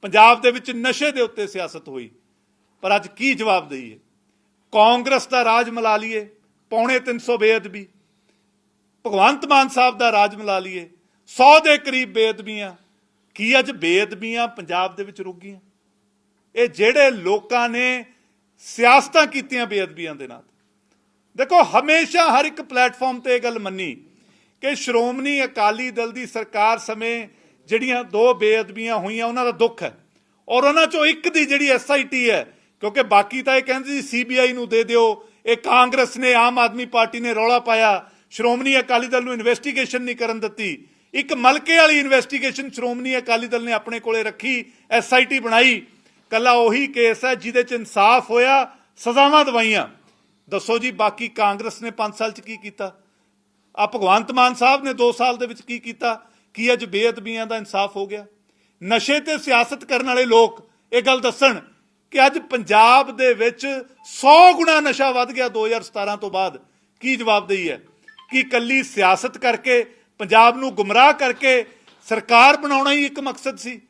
S1: ਪੰਜਾਬ ਦੇ ਵਿੱਚ ਨਸ਼ੇ ਦੇ ਉੱਤੇ ਸਿਆਸਤ ਹੋਈ। ਪਰ ਅੱਜ ਕੀ ਜਵਾਬ ਦਈਏ? ਕਾਂਗਰਸ ਦਾ ਰਾਜ ਮਿਲਾ ਲਈਏ, ਪੌਣੇ 300 ਬੇਅਦਬੀ। ਭਗਵੰਤ ਮਾਨ ਸਾਹਿਬ ਦਾ ਰਾਜ ਮਿਲਾ ਲਈਏ 100 ਦੇ ਕਰੀਬ ਬੇਅਦਬੀਆਂ। ਕੀ ਅੱਜ ਬੇਅਦਬੀਆਂ ਪੰਜਾਬ ਦੇ ਵਿੱਚ ਰੁਕ ਗਈਆਂ? ਇਹ ਜਿਹੜੇ ਲੋਕਾਂ ਨੇ ਸਿਆਸਤਾਂ ਕੀਤੀਆਂ ਬੇਅਦਬੀਆਂ ਦੇ ਨਾਲ। ਦੇਖੋ, ਹਮੇਸ਼ਾ ਹਰ ਇੱਕ ਪਲੇਟਫਾਰਮ ਤੇ ਇਹ ਗੱਲ ਮੰਨੀ। ਕਿ ਸ਼੍ਰੋਮਣੀ ਅਕਾਲੀ ਦਲ ਦੀ ਸਰਕਾਰ ਸਮੇਂ ਜਿਹੜੀਆਂ ਦੋ ਬੇਅਦਬੀਆਂ ਹੋਈਆਂ, ਉਹਨਾਂ ਦਾ ਦੁੱਖ ਹੈ। ਔਰ ਉਹਨਾਂ ਚੋਂ ਇੱਕ ਦੀ ਜਿਹੜੀ ਐਸਆਈਟੀ ਹੈ, ਕਿਉਂਕਿ ਬਾਕੀ ਤਾਂ ਇਹ ਕਹਿੰਦੇ ਸੀ ਸੀਬੀਆਈ ਨੂੰ ਦੇ ਦਿਓ। ਇਹ ਕਾਂਗਰਸ ਨੇ, ਆਮ ਆਦਮੀ ਪਾਰਟੀ ਨੇ ਰੌਲਾ ਪਾਇਆ। ਸ਼੍ਰੋਮਣੀ ਅਕਾਲੀ ਦਲ ਨੂੰ ਇਨਵੈਸਟੀਗੇਸ਼ਨ ਨਹੀਂ ਕਰਨ ਦਿੱਤੀ। ਇੱਕ ਮਲਕੇ ਵਾਲੀ ਇਨਵੈਸਟੀਗੇਸ਼ਨ ਸ਼੍ਰੋਮਣੀ ਅਕਾਲੀ ਦਲ ਨੇ ਆਪਣੇ ਕੋਲੇ ਰੱਖੀ ਐਸਆਈਟੀ ਬਣਾਈ। ਕੱਲਾ ਉਹੀ ਕੇਸ ਹੈ, ਜਿਹਦੇ ਚ ਇਨਸਾਫ ਹੋਇਆ, ਸਜ਼ਾਵਾਂ ਦਵਾਈਆਂ। ਦੱਸੋ ਜੀ, ਬਾਕੀ ਕਾਂਗਰਸ ਨੇ 5 ਸਾਲ ਚ ਕੀ ਕੀਤਾ? ਆ ਭਗਵੰਤ ਮਾਨ ਸਾਹਿਬ ਨੇ 2 ਸਾਲ ਦੇ ਵਿੱਚ ਕੀ ਕੀਤਾ? ਕੀ ਅੱਜ ਬੇਅਦਬੀਆਂ ਦਾ ਇਨਸਾਫ ਹੋ ਗਿਆ? ਨਸ਼ੇ ਤੇ ਸਿਆਸਤ ਕਰਨ ਵਾਲੇ ਲੋਕ ਇਹ ਗੱਲ ਦੱਸਣ ਕਿ ਅੱਜ ਪੰਜਾਬ ਦੇ ਵਿੱਚ 100 ਗੁਣਾ ਨਸ਼ਾ ਵੱਧ ਗਿਆ 2017 ਤੋਂ ਬਾਅਦ। ਕੀ ਜਵਾਬਦੇਹੀ ਹੈ? ਕਿ ਕੱਲੀ ਸਿਆਸਤ ਕਰਕੇ, ਪੰਜਾਬ ਨੂੰ ਗੁੰਮਰਾਹ ਕਰਕੇ ਸਰਕਾਰ ਬਣਾਉਣਾ ਹੀ ਇੱਕ ਮਕਸਦ ਸੀ?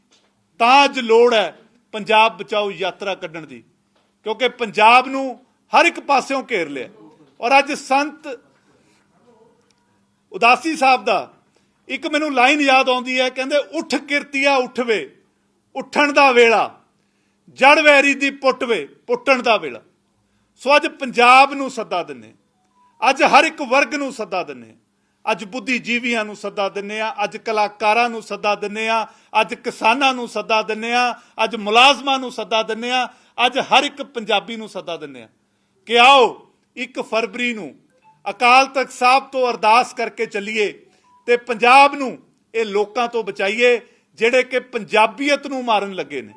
S1: ਤਾਂ ਅੱਜ ਲੋੜ ਹੈ ਪੰਜਾਬ ਬਚਾਓ ਯਾਤਰਾ ਕੱਢਣ ਦੀ। ਕਿਉਂਕਿ ਪੰਜਾਬ ਨੂੰ ਹਰ ਇੱਕ ਪਾਸਿਓਂ ਘੇਰ ਲਿਆ। ਔਰ ਅੱਜ ਸੰਤ ਉਦਾਸੀ ਸਾਹਿਬ ਦਾ, ਇੱਕ ਮੈਨੂੰ ਲਾਈਨ ਯਾਦ ਆਉਂਦੀ ਹੈ, ਕਹਿੰਦੇ, ਉੱਠ ਕਿਰਤੀਆ ਉੱਠਵੇ, ਉੱਠਣ ਦਾ ਵੇਲਾ, ਜੜ ਵੈਰੀ ਦੀ ਪੁੱਟਵੇ ਪੁੱਟਣ ਦਾ ਵੇਲਾ। ਸੋ ਅੱਜ ਪੰਜਾਬ ਨੂੰ ਸੱਦਾ ਦਿੰਨੇ ਅੱਜ ਹਰ ਇੱਕ ਵਰਗ ਨੂੰ ਸੱਦਾ ਦਿੰਨੇ ਅੱਜ ਬੁੱਧੀਜੀਵੀਆਂ ਨੂੰ ਸੱਦਾ ਦਿੰਨੇ ਆ ਅੱਜ ਕਲਾਕਾਰਾਂ ਨੂੰ ਸੱਦਾ ਦਿੰਨੇ ਆ ਅੱਜ ਕਿਸਾਨਾਂ ਨੂੰ ਸੱਦਾ ਦਿੰਨੇ ਆ ਅੱਜ ਮੁਲਾਜ਼ਮਾਂ ਨੂੰ ਸੱਦਾ ਦਿੰਨੇ ਆ ਅੱਜ ਹਰ ਇੱਕ ਪੰਜਾਬੀ ਨੂੰ ਸੱਦਾ ਦਿੰਨੇ ਆ ਕਿ ਆਓ 1 ਫਰਵਰੀ ਨੂੰ ਅਕਾਲ ਤਖਤ ਸਾਹਿਬ ਤੋਂ ਅਰਦਾਸ ਕਰਕੇ ਚੱਲੀਏ ਤੇ ਪੰਜਾਬ ਨੂੰ ਇਹ ਲੋਕਾਂ ਤੋਂ ਬਚਾਈਏ ਜਿਹੜੇ ਕਿ ਪੰਜਾਬੀਅਤ ਨੂੰ ਮਾਰਨ ਲੱਗੇ ਨੇ,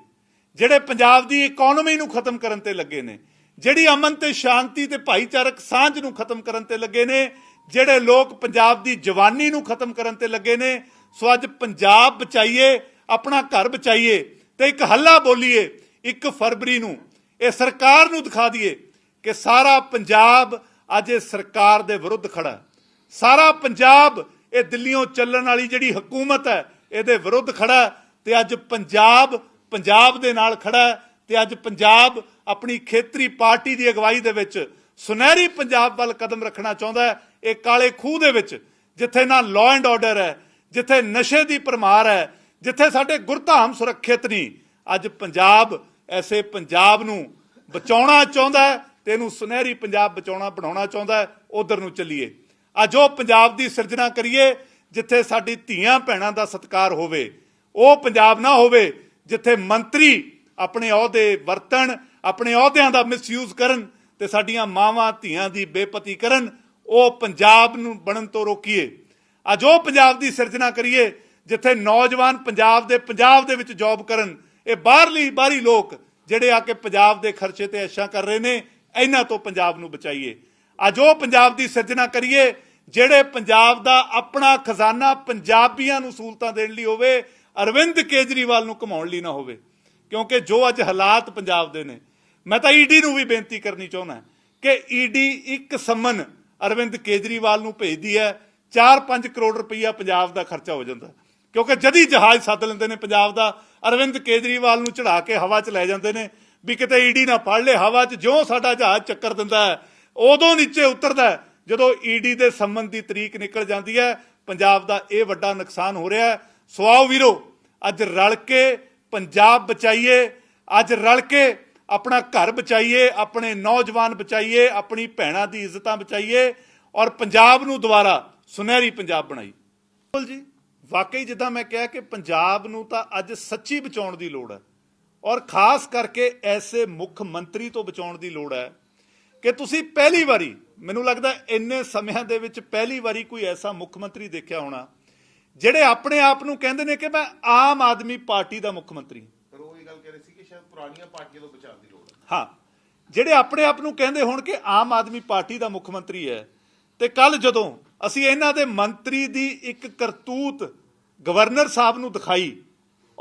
S1: ਜਿਹੜੇ ਪੰਜਾਬ ਦੀ ਇਕਨੋਮੀ ਨੂੰ ਖਤਮ ਕਰਨ ਤੇ ਲੱਗੇ ਨੇ, ਜਿਹੜੀ ਅਮਨ ਤੇ ਸ਼ਾਂਤੀ ਤੇ ਭਾਈਚਾਰਕ ਸਾਂਝ ਨੂੰ ਖਤਮ ਕਰਨ ਤੇ ਲੱਗੇ ਨੇ, ਜਿਹੜੇ ਲੋਕ ਪੰਜਾਬ ਦੀ ਜਵਾਨੀ ਨੂੰ ਖਤਮ ਕਰਨ ਤੇ ਲੱਗੇ ਨੇ, ਸੋ ਅੱਜ ਪੰਜਾਬ ਬਚਾਈਏ, ਆਪਣਾ ਘਰ ਬਚਾਈਏ ਤੇ ਇੱਕ ਹੱਲਾ ਬੋਲੀਏ 1 ਫਰਵਰੀ ਨੂੰ ਇਹ ਸਰਕਾਰ ਨੂੰ ਦਿਖਾ ਦਈਏ ਕਿ ਸਾਰਾ ਪੰਜਾਬ ਅੱਜ ਇਹ ਸਰਕਾਰ ਦੇ ਵਿਰੁੱਧ ਖੜਾ ਸਾਰਾ ਪੰਜਾਬ ਇਹ ਦਿੱਲੀੋਂ ਚੱਲਣ ਵਾਲੀ ਜਿਹੜੀ ਹਕੂਮਤ ਹੈ, ਇਹਦੇ ਵਿਰੁੱਧ ਖੜਾ ਹੈ ਤੇ ਅੱਜ ਪੰਜਾਬ ਪੰਜਾਬ ਦੇ ਨਾਲ ਖੜਾ ਹੈ ਤੇ ਅੱਜ ਪੰਜਾਬ ਆਪਣੀ ਖੇਤਰੀ ਪਾਰਟੀ ਦੀ ਅਗਵਾਈ ਦੇ ਵਿੱਚ ਸੁਨਹਿਰੀ ਪੰਜਾਬ ਵੱਲ ਕਦਮ ਰੱਖਣਾ ਚਾਹੁੰਦਾ ਹੈ, ਇਹ ਕਾਲੇ ਖੂਹ ਦੇ ਵਿੱਚ, ਜਿੱਥੇ ਨਾ ਲਾਅ ਐਂਡ ਆਰਡਰ ਹੈ, ਜਿੱਥੇ ਨਸ਼ੇ ਦੀ ਪਰਮਾਰ ਹੈ, ਜਿੱਥੇ ਸਾਡੇ ਗੁਰਧਾਮ ਸੁਰੱਖਿਅਤ ਨਹੀਂ, ਅੱਜ ਪੰਜਾਬ ਐਸੇ ਪੰਜਾਬ ਨੂੰ ਬਚਾਉਣਾ ਚਾਹੁੰਦਾ ਹੈ ਤੇ ਇਹਨੂੰ ਸੁਨਹਿਰੀ ਪੰਜਾਬ ਬਚਾਉਣਾ, ਬਣਾਉਣਾ ਚਾਹੁੰਦਾ ਹੈ, ਉਧਰ ਨੂੰ ਚੱਲੀਏ। ਅੱਜ ਉਹ ਪੰਜਾਬ ਦੀ ਸਿਰਜਣਾ ਕਰੀਏ, ਜਿੱਥੇ ਸਾਡੀ ਧੀਆਂ ਭੈਣਾਂ ਦਾ ਸਤਿਕਾਰ ਹੋਵੇ। ਉਹ ਪੰਜਾਬ ਨਾ ਹੋਵੇ, ਜਿੱਥੇ ਮੰਤਰੀ ਆਪਣੇ ਅਹੁਦੇ ਵਰਤਣ, ਆਪਣੇ ਅਹੁਦਿਆਂ ਦਾ ਮਿਸਯੂਜ਼ ਕਰਨ ਤੇ ਸਾਡੀਆਂ ਮਾਵਾਂ, ਧੀਆਂ ਦੀ ਬੇਪਤੀ ਕਰਨ, ਉਹ ਪੰਜਾਬ ਨੂੰ ਬਣਨ ਤੋਂ ਰੋਕੀਏ। ਅੱਜ ਉਹ ਪੰਜਾਬ ਦੀ ਸਿਰਜਣਾ ਕਰੀਏ, ਜਿੱਥੇ ਨੌਜਵਾਨ ਪੰਜਾਬ ਦੇ ਪੰਜਾਬ ਦੇ ਵਿੱਚ ਜੌਬ ਕਰਨ। ਇਹ ਬਾਹਰਲੀ ਬਾਹਰੀ ਲੋਕ ਜਿਹੜੇ ਆ ਕੇ ਪੰਜਾਬ ਦੇ ਖਰਚੇ ਤੇ ਐਸ਼ਾ ਕਰ ਰਹੇ ਨੇ ਇਹਨਾਂ ਤੋਂ ਪੰਜਾਬ ਨੂੰ ਬਚਾਈਏ। ਅੱਜ ਉਹ ਪੰਜਾਬ ਦੀ ਸਿਰਜਣਾ ਕਰੀਏ, ਜਿਹੜੇ ਪੰਜਾਬ ਦਾ ਆਪਣਾ ਖਜ਼ਾਨਾ ਪੰਜਾਬੀਆਂ ਨੂੰ ਸਹੂਲਤਾਂ ਦੇਣ ਲਈ ਹੋਵੇ, ਅਰਵਿੰਦ ਕੇਜਰੀਵਾਲ ਨੂੰ ਕਮਾਉਣ ਲਈ ਨਾ ਹੋਵੇ। ਕਿਉਂਕਿ ਜੋ ਅੱਜ ਹਾਲਾਤ ਪੰਜਾਬ ਦੇ ਨੇ, ਮੈਂ ਤਾਂ ਈਡੀ ਨੂੰ ਵੀ ਬੇਨਤੀ ਕਰਨੀ ਚਾਹੁੰਦਾ ਕਿ ਈਡੀ ਇੱਕ ਸਮਨ ਅਰਵਿੰਦ ਕੇਜਰੀਵਾਲ ਨੂੰ ਭੇਜਦੀ ਹੈ 4-5 ਕਰੋੜ ਰੁਪਈਆ ਪੰਜਾਬ ਦਾ ਖਰਚਾ ਹੋ ਜਾਂਦਾ। ਕਿਉਂਕਿ ਜਦੀ ਜਹਾਜ਼ ਸੱਦ ਲੈਂਦੇ ਨੇ, ਪੰਜਾਬ ਦਾ ਅਰਵਿੰਦ ਕੇਜਰੀਵਾਲ ਨੂੰ ਚੜਾ ਕੇ ਹਵਾ 'ਚ ਲੈ ਜਾਂਦੇ ਨੇ ਵੀ ਕਿਤੇ ਈਡੀ ਨਾ ਫੜ ਲੇ, ਹਵਾ 'ਚ ਜਿਉਂ ਸਾਡਾ ਜਹਾਜ਼ ਚੱਕਰ ਦਿੰਦਾ ਹੈ, ਉਦੋਂ ਨੀਚੇ ਉਤਰਦਾ ਹੈ। ਜਦੋਂ ਈਡੀ ਦੇ ਸੰਮਨ ਦੀ ਤਰੀਕ ਨਿਕਲ ਜਾਂਦੀ ਹੈ, ਪੰਜਾਬ ਦਾ ਇਹ ਵੱਡਾ ਨੁਕਸਾਨ ਹੋ ਰਿਹਾ ਹੈ। ਸੋ ਆਓ ਵੀਰੋ, ਅੱਜ ਰਲ ਕੇ ਪੰਜਾਬ ਬਚਾਈਏ, ਅੱਜ ਰਲ ਕੇ ਆਪਣਾ ਘਰ ਬਚਾਈਏ, ਆਪਣੇ ਨੌਜਵਾਨ ਬਚਾਈਏ, ਆਪਣੀ ਭੈਣਾਂ ਦੀ ਇੱਜ਼ਤਾਂ ਬਚਾਈਏ ਔਰ ਪੰਜਾਬ ਨੂੰ ਦੁਬਾਰਾ ਸੁਨਹਿਰੀ ਪੰਜਾਬ ਬਣਾਈ ਬਿਲਕੁਲ ਜੀ, ਵਾਕਈ ਜਿੱਦਾਂ ਮੈਂ ਕਿਹਾ ਕਿ ਪੰਜਾਬ ਨੂੰ ਤਾਂ ਅੱਜ ਸੱਚੀ ਬਚਾਉਣ ਦੀ ਲੋੜ ਹੈ। ਔਰ ਖਾਸ ਕਰਕੇ ਐਸੇ ਮੁੱਖ ਮੰਤਰੀ ਤੋਂ ਬਚਾਉਣ ਦੀ ਲੋੜ ਹੈ ਕਿ ਤੁਸੀਂ ਪਹਿਲੀ ਵਾਰੀ ਮੈਨੂੰ ਲੱਗਦਾ ਇੰਨੇ ਸਮਿਆਂ ਦੇ ਵਿੱਚ ਪਹਿਲੀ ਵਾਰੀ ਕੋਈ ਐਸਾ ਮੁੱਖ ਮੰਤਰੀ ਦੇਖਿਆ ਹੋਣਾ ਜਿਹੜੇ ਆਪਣੇ ਆਪ ਨੂੰ ਕਹਿੰਦੇ ਨੇ ਕਿ ਮੈਂ ਆਮ ਆਦਮੀ ਪਾਰਟੀ ਦਾ ਮੁੱਖ ਮੰਤਰੀ ਹਾਂ।
S2: ਪਰ ਉਹ ਇਹ ਗੱਲ ਕਹਿ ਰਹੇ ਸੀ ਕਿ ਸ਼ਾਇਦ ਪੁਰਾਣੀਆਂ ਪਾਰਟੀਆਂ ਤੋਂ ਬਚਾਉਣ ਦੀ ਲੋੜ ਹੈ।
S1: ਹਾਂ ਜਿਹੜੇ ਆਪਣੇ ਆਪ ਨੂੰ ਕਹਿੰਦੇ ਹੋਣ ਕਿ ਆਮ ਆਦਮੀ ਪਾਰਟੀ ਦਾ ਮੁੱਖ ਮੰਤਰੀ ਹੈ ਤੇ ਕੱਲ ਜਦੋਂ ਅਸੀਂ ਇਹਨਾਂ ਦੇ ਮੰਤਰੀ ਦੀ ਇੱਕ ਕਰਤੂਤ ਗਵਰਨਰ ਸਾਹਿਬ ਨੂੰ ਦਿਖਾਈ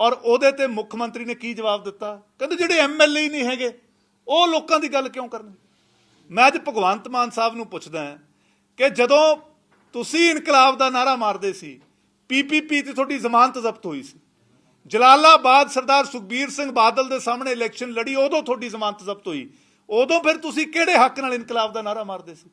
S1: ਔਰ ਉਹਦੇ ਤੇ ਮੁੱਖ ਮੰਤਰੀ ਨੇ ਕੀ ਜਵਾਬ ਦਿੱਤਾ? ਕਹਿੰਦੇ ਜਿਹੜੇ ਐਮਐਲਏ ਹੀ ਨਹੀਂ ਹੈਗੇ, ਉਹ ਲੋਕਾਂ ਦੀ ਗੱਲ ਕਿਉਂ ਕਰਨੀ ਮੈਂ ਅੱਜ ਭਗਵੰਤ ਮਾਨ ਸਾਹਿਬ ਨੂੰ ਪੁੱਛਦਾ ਹਾਂ ਕਿ ਜਦੋਂ ਤੁਸੀਂ ਇਨਕਲਾਬ ਦਾ ਨਾਰਾ ਮਾਰਦੇ ਸੀ ਪੀਪੀਪੀ ਤੇ ਤੁਹਾਡੀ ਜ਼ਮਾਨਤ ਜ਼ਬਤ ਹੋਈ ਸੀ। ਜਲਾਲਾਬਾਦ ਸਰਦਾਰ ਸੁਖਬੀਰ ਸਿੰਘ ਬਾਦਲ ਦੇ ਸਾਹਮਣੇ ਇਲੈਕਸ਼ਨ ਲੜੀ, ਉਦੋਂ ਤੁਹਾਡੀ ਜ਼ਮਾਨਤ ਜ਼ਬਤ ਹੋਈ। ਉਦੋਂ ਫਿਰ ਤੁਸੀਂ ਕਿਹੜੇ ਹੱਕ ਨਾਲ ਇਨਕਲਾਬ ਦਾ ਨਾਰਾ ਮਾਰਦੇ ਸੀ?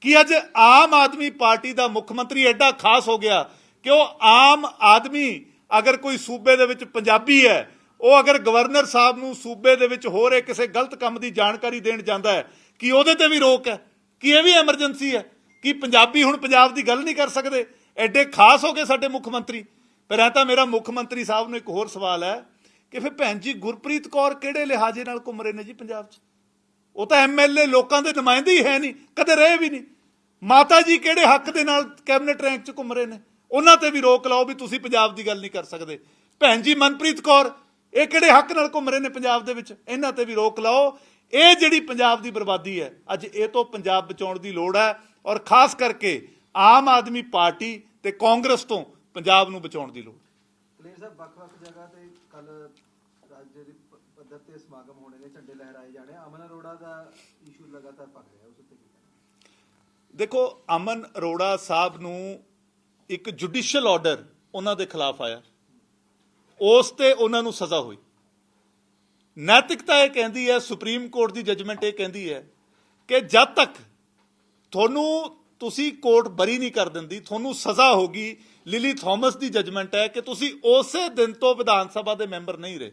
S1: ਕਿ ਅੱਜ ਆਮ ਆਦਮੀ ਪਾਰਟੀ ਦਾ ਮੁੱਖ ਮੰਤਰੀ ਐਡਾ ਖਾਸ ਹੋ ਗਿਆ ਕਿ ਉਹ ਆਮ ਆਦਮੀ ਅਗਰ ਕੋਈ ਸੂਬੇ ਦੇ ਵਿੱਚ ਪੰਜਾਬੀ ਹੈ, ਉਹ ਅਗਰ ਗਵਰਨਰ ਸਾਹਿਬ ਨੂੰ ਸੂਬੇ ਦੇ ਵਿੱਚ ਹੋ ਰਹੇ ਕਿਸੇ ਗਲਤ ਕੰਮ ਦੀ ਜਾਣਕਾਰੀ ਦੇਣ ਜਾਂਦਾ ਹੈ, ਕਿ ਉਹਦੇ ਤੇ ਵੀ ਰੋਕ ਹੈ? ਕਿ ਇਹ ਵੀ ਐਮਰਜੈਂਸੀ ਹੈ? ਕਿ ਪੰਜਾਬੀ ਹੁਣ ਪੰਜਾਬ ਦੀ ਗੱਲ ਨਹੀਂ ਕਰ ਸਕਦੇ? ਐਡੇ ਖਾਸ ਹੋ ਗਏ ਸਾਡੇ ਮੁੱਖ ਮੰਤਰੀ। ਪਰ ਐ ਤਾਂ ਮੇਰਾ ਮੁੱਖ ਮੰਤਰੀ ਸਾਹਿਬ ਨੂੰ ਇੱਕ ਹੋਰ ਸਵਾਲ ਹੈ ਕਿ ਫਿਰ ਭੈਣ ਜੀ ਗੁਰਪ੍ਰੀਤ ਕੌਰ ਕਿਹੜੇ ਲਿਹਾਜ਼ੇ ਨਾਲ ਘੁੰਮ ਰਹੇ ਨੇ ਜੀ ਪੰਜਾਬ 'ਚ? ਉਹ ਤਾਂ ਐਮਐਲਏ ਲੋਕਾਂ ਦੇ ਨੁਮਾਇੰਦੇ ਹੀ ਹੈ ਨਹੀਂ, ਕਦੇ ਰਹੇ ਵੀ ਨਹੀਂ। ਮਾਤਾ ਜੀ ਕਿਹੜੇ ਹੱਕ ਦੇ ਨਾਲ ਕੈਬਨਿਟ ਰੈਂਕ 'ਚ ਘੁੰਮ ਰਹੇ ਨੇ? ਉਹਨਾਂ ਤੇ ਵੀ ਰੋਕ ਲਾਓ ਵੀ ਤੁਸੀਂ ਪੰਜਾਬ ਦੀ ਗੱਲ ਨਹੀਂ ਕਰ ਸਕਦੇ। ਭੈਣ ਜੀ ਮਨਪ੍ਰੀਤ ਕੌਰ ਇਹ ਕਿਹੜੇ ਹੱਕ ਨਾਲ ਘੁੰਮ ਰਹੇ ਨੇ ਪੰਜਾਬ ਦੇ ਵਿੱਚ? ਇਹਨਾਂ ਤੇ ਵੀ ਰੋਕ ਲਾਓ। ਇਹ ਜਿਹੜੀ ਪੰਜਾਬ ਦੀ ਬਰਬਾਦੀ ਹੈ ਅੱਜ ਇਹ ਤੋਂ ਪੰਜਾਬ ਬਚਾਉਣ ਦੀ ਲੋੜ ਹੈ ਔਰ ਖਾਸ ਕਰਕੇ ਆਮ ਆਦਮੀ ਪਾਰਟੀ ਤੇ ਕਾਂਗਰਸ ਤੋਂ ਪੰਜਾਬ ਨੂੰ ਬਚਾਉਣ ਦੀ ਲੋੜ।
S3: ਕਲੀਅਰ ਸਾਹਿਬ ਵੱਖ-ਵੱਖ ਜਗ੍ਹਾ ਤੇ ਕੱਲ ਰਾਜ ਦੇ ਪੱਧਰ ਤੇ ਸਮਾਗਮ ਹੋਣੇ ਨੇ ਝੰਡੇ ਲਹਿਰਾਏ ਜਾਣੇ। ਅਮਨ ਅਰੋੜਾ ਦਾ ਇਸ਼ੂ ਲਗਾਤਾਰ ਪੱਕ ਰਿਹਾ ਉਸ ਉੱਤੇ ਕੀ
S1: ਦੇਖੋ ਅਮਨ ਅਰੋੜਾ ਸਾਹਿਬ ਨੂੰ ਇੱਕ ਜੁਡੀਸ਼ੀਅਲ ਆਰਡਰ ਉਹਨਾਂ ਦੇ ਖਿਲਾਫ ਆਇਆ। ਉਸ ਤੇ ਉਹਨਾਂ ਨੂੰ ਸਜ਼ਾ ਹੋਈ। ਨੈਤਿਕਤਾ ਇਹ ਕਹਿੰਦੀ ਹੈ, ਸੁਪਰੀਮ ਕੋਰਟ ਦੀ ਜੱਜਮੈਂਟ ਇਹ ਕਹਿੰਦੀ ਹੈ ਕਿ ਜਦ ਤੱਕ ਤੁਹਾਨੂੰ ਤੁਸੀਂ ਕੋਰਟ ਬਰੀ ਨਹੀਂ ਕਰ ਦਿੰਦੀ, ਤੁਹਾਨੂੰ ਸਜ਼ਾ ਹੋਗੀ ਲਿਲੀ ਥਾਮਸ ਦੀ ਜੱਜਮੈਂਟ ਹੈ ਕਿ ਤੁਸੀਂ ਉਸੇ ਦਿਨ ਤੋਂ ਵਿਧਾਨ ਸਭਾ ਦੇ ਮੈਂਬਰ ਨਹੀਂ ਰਹੇ।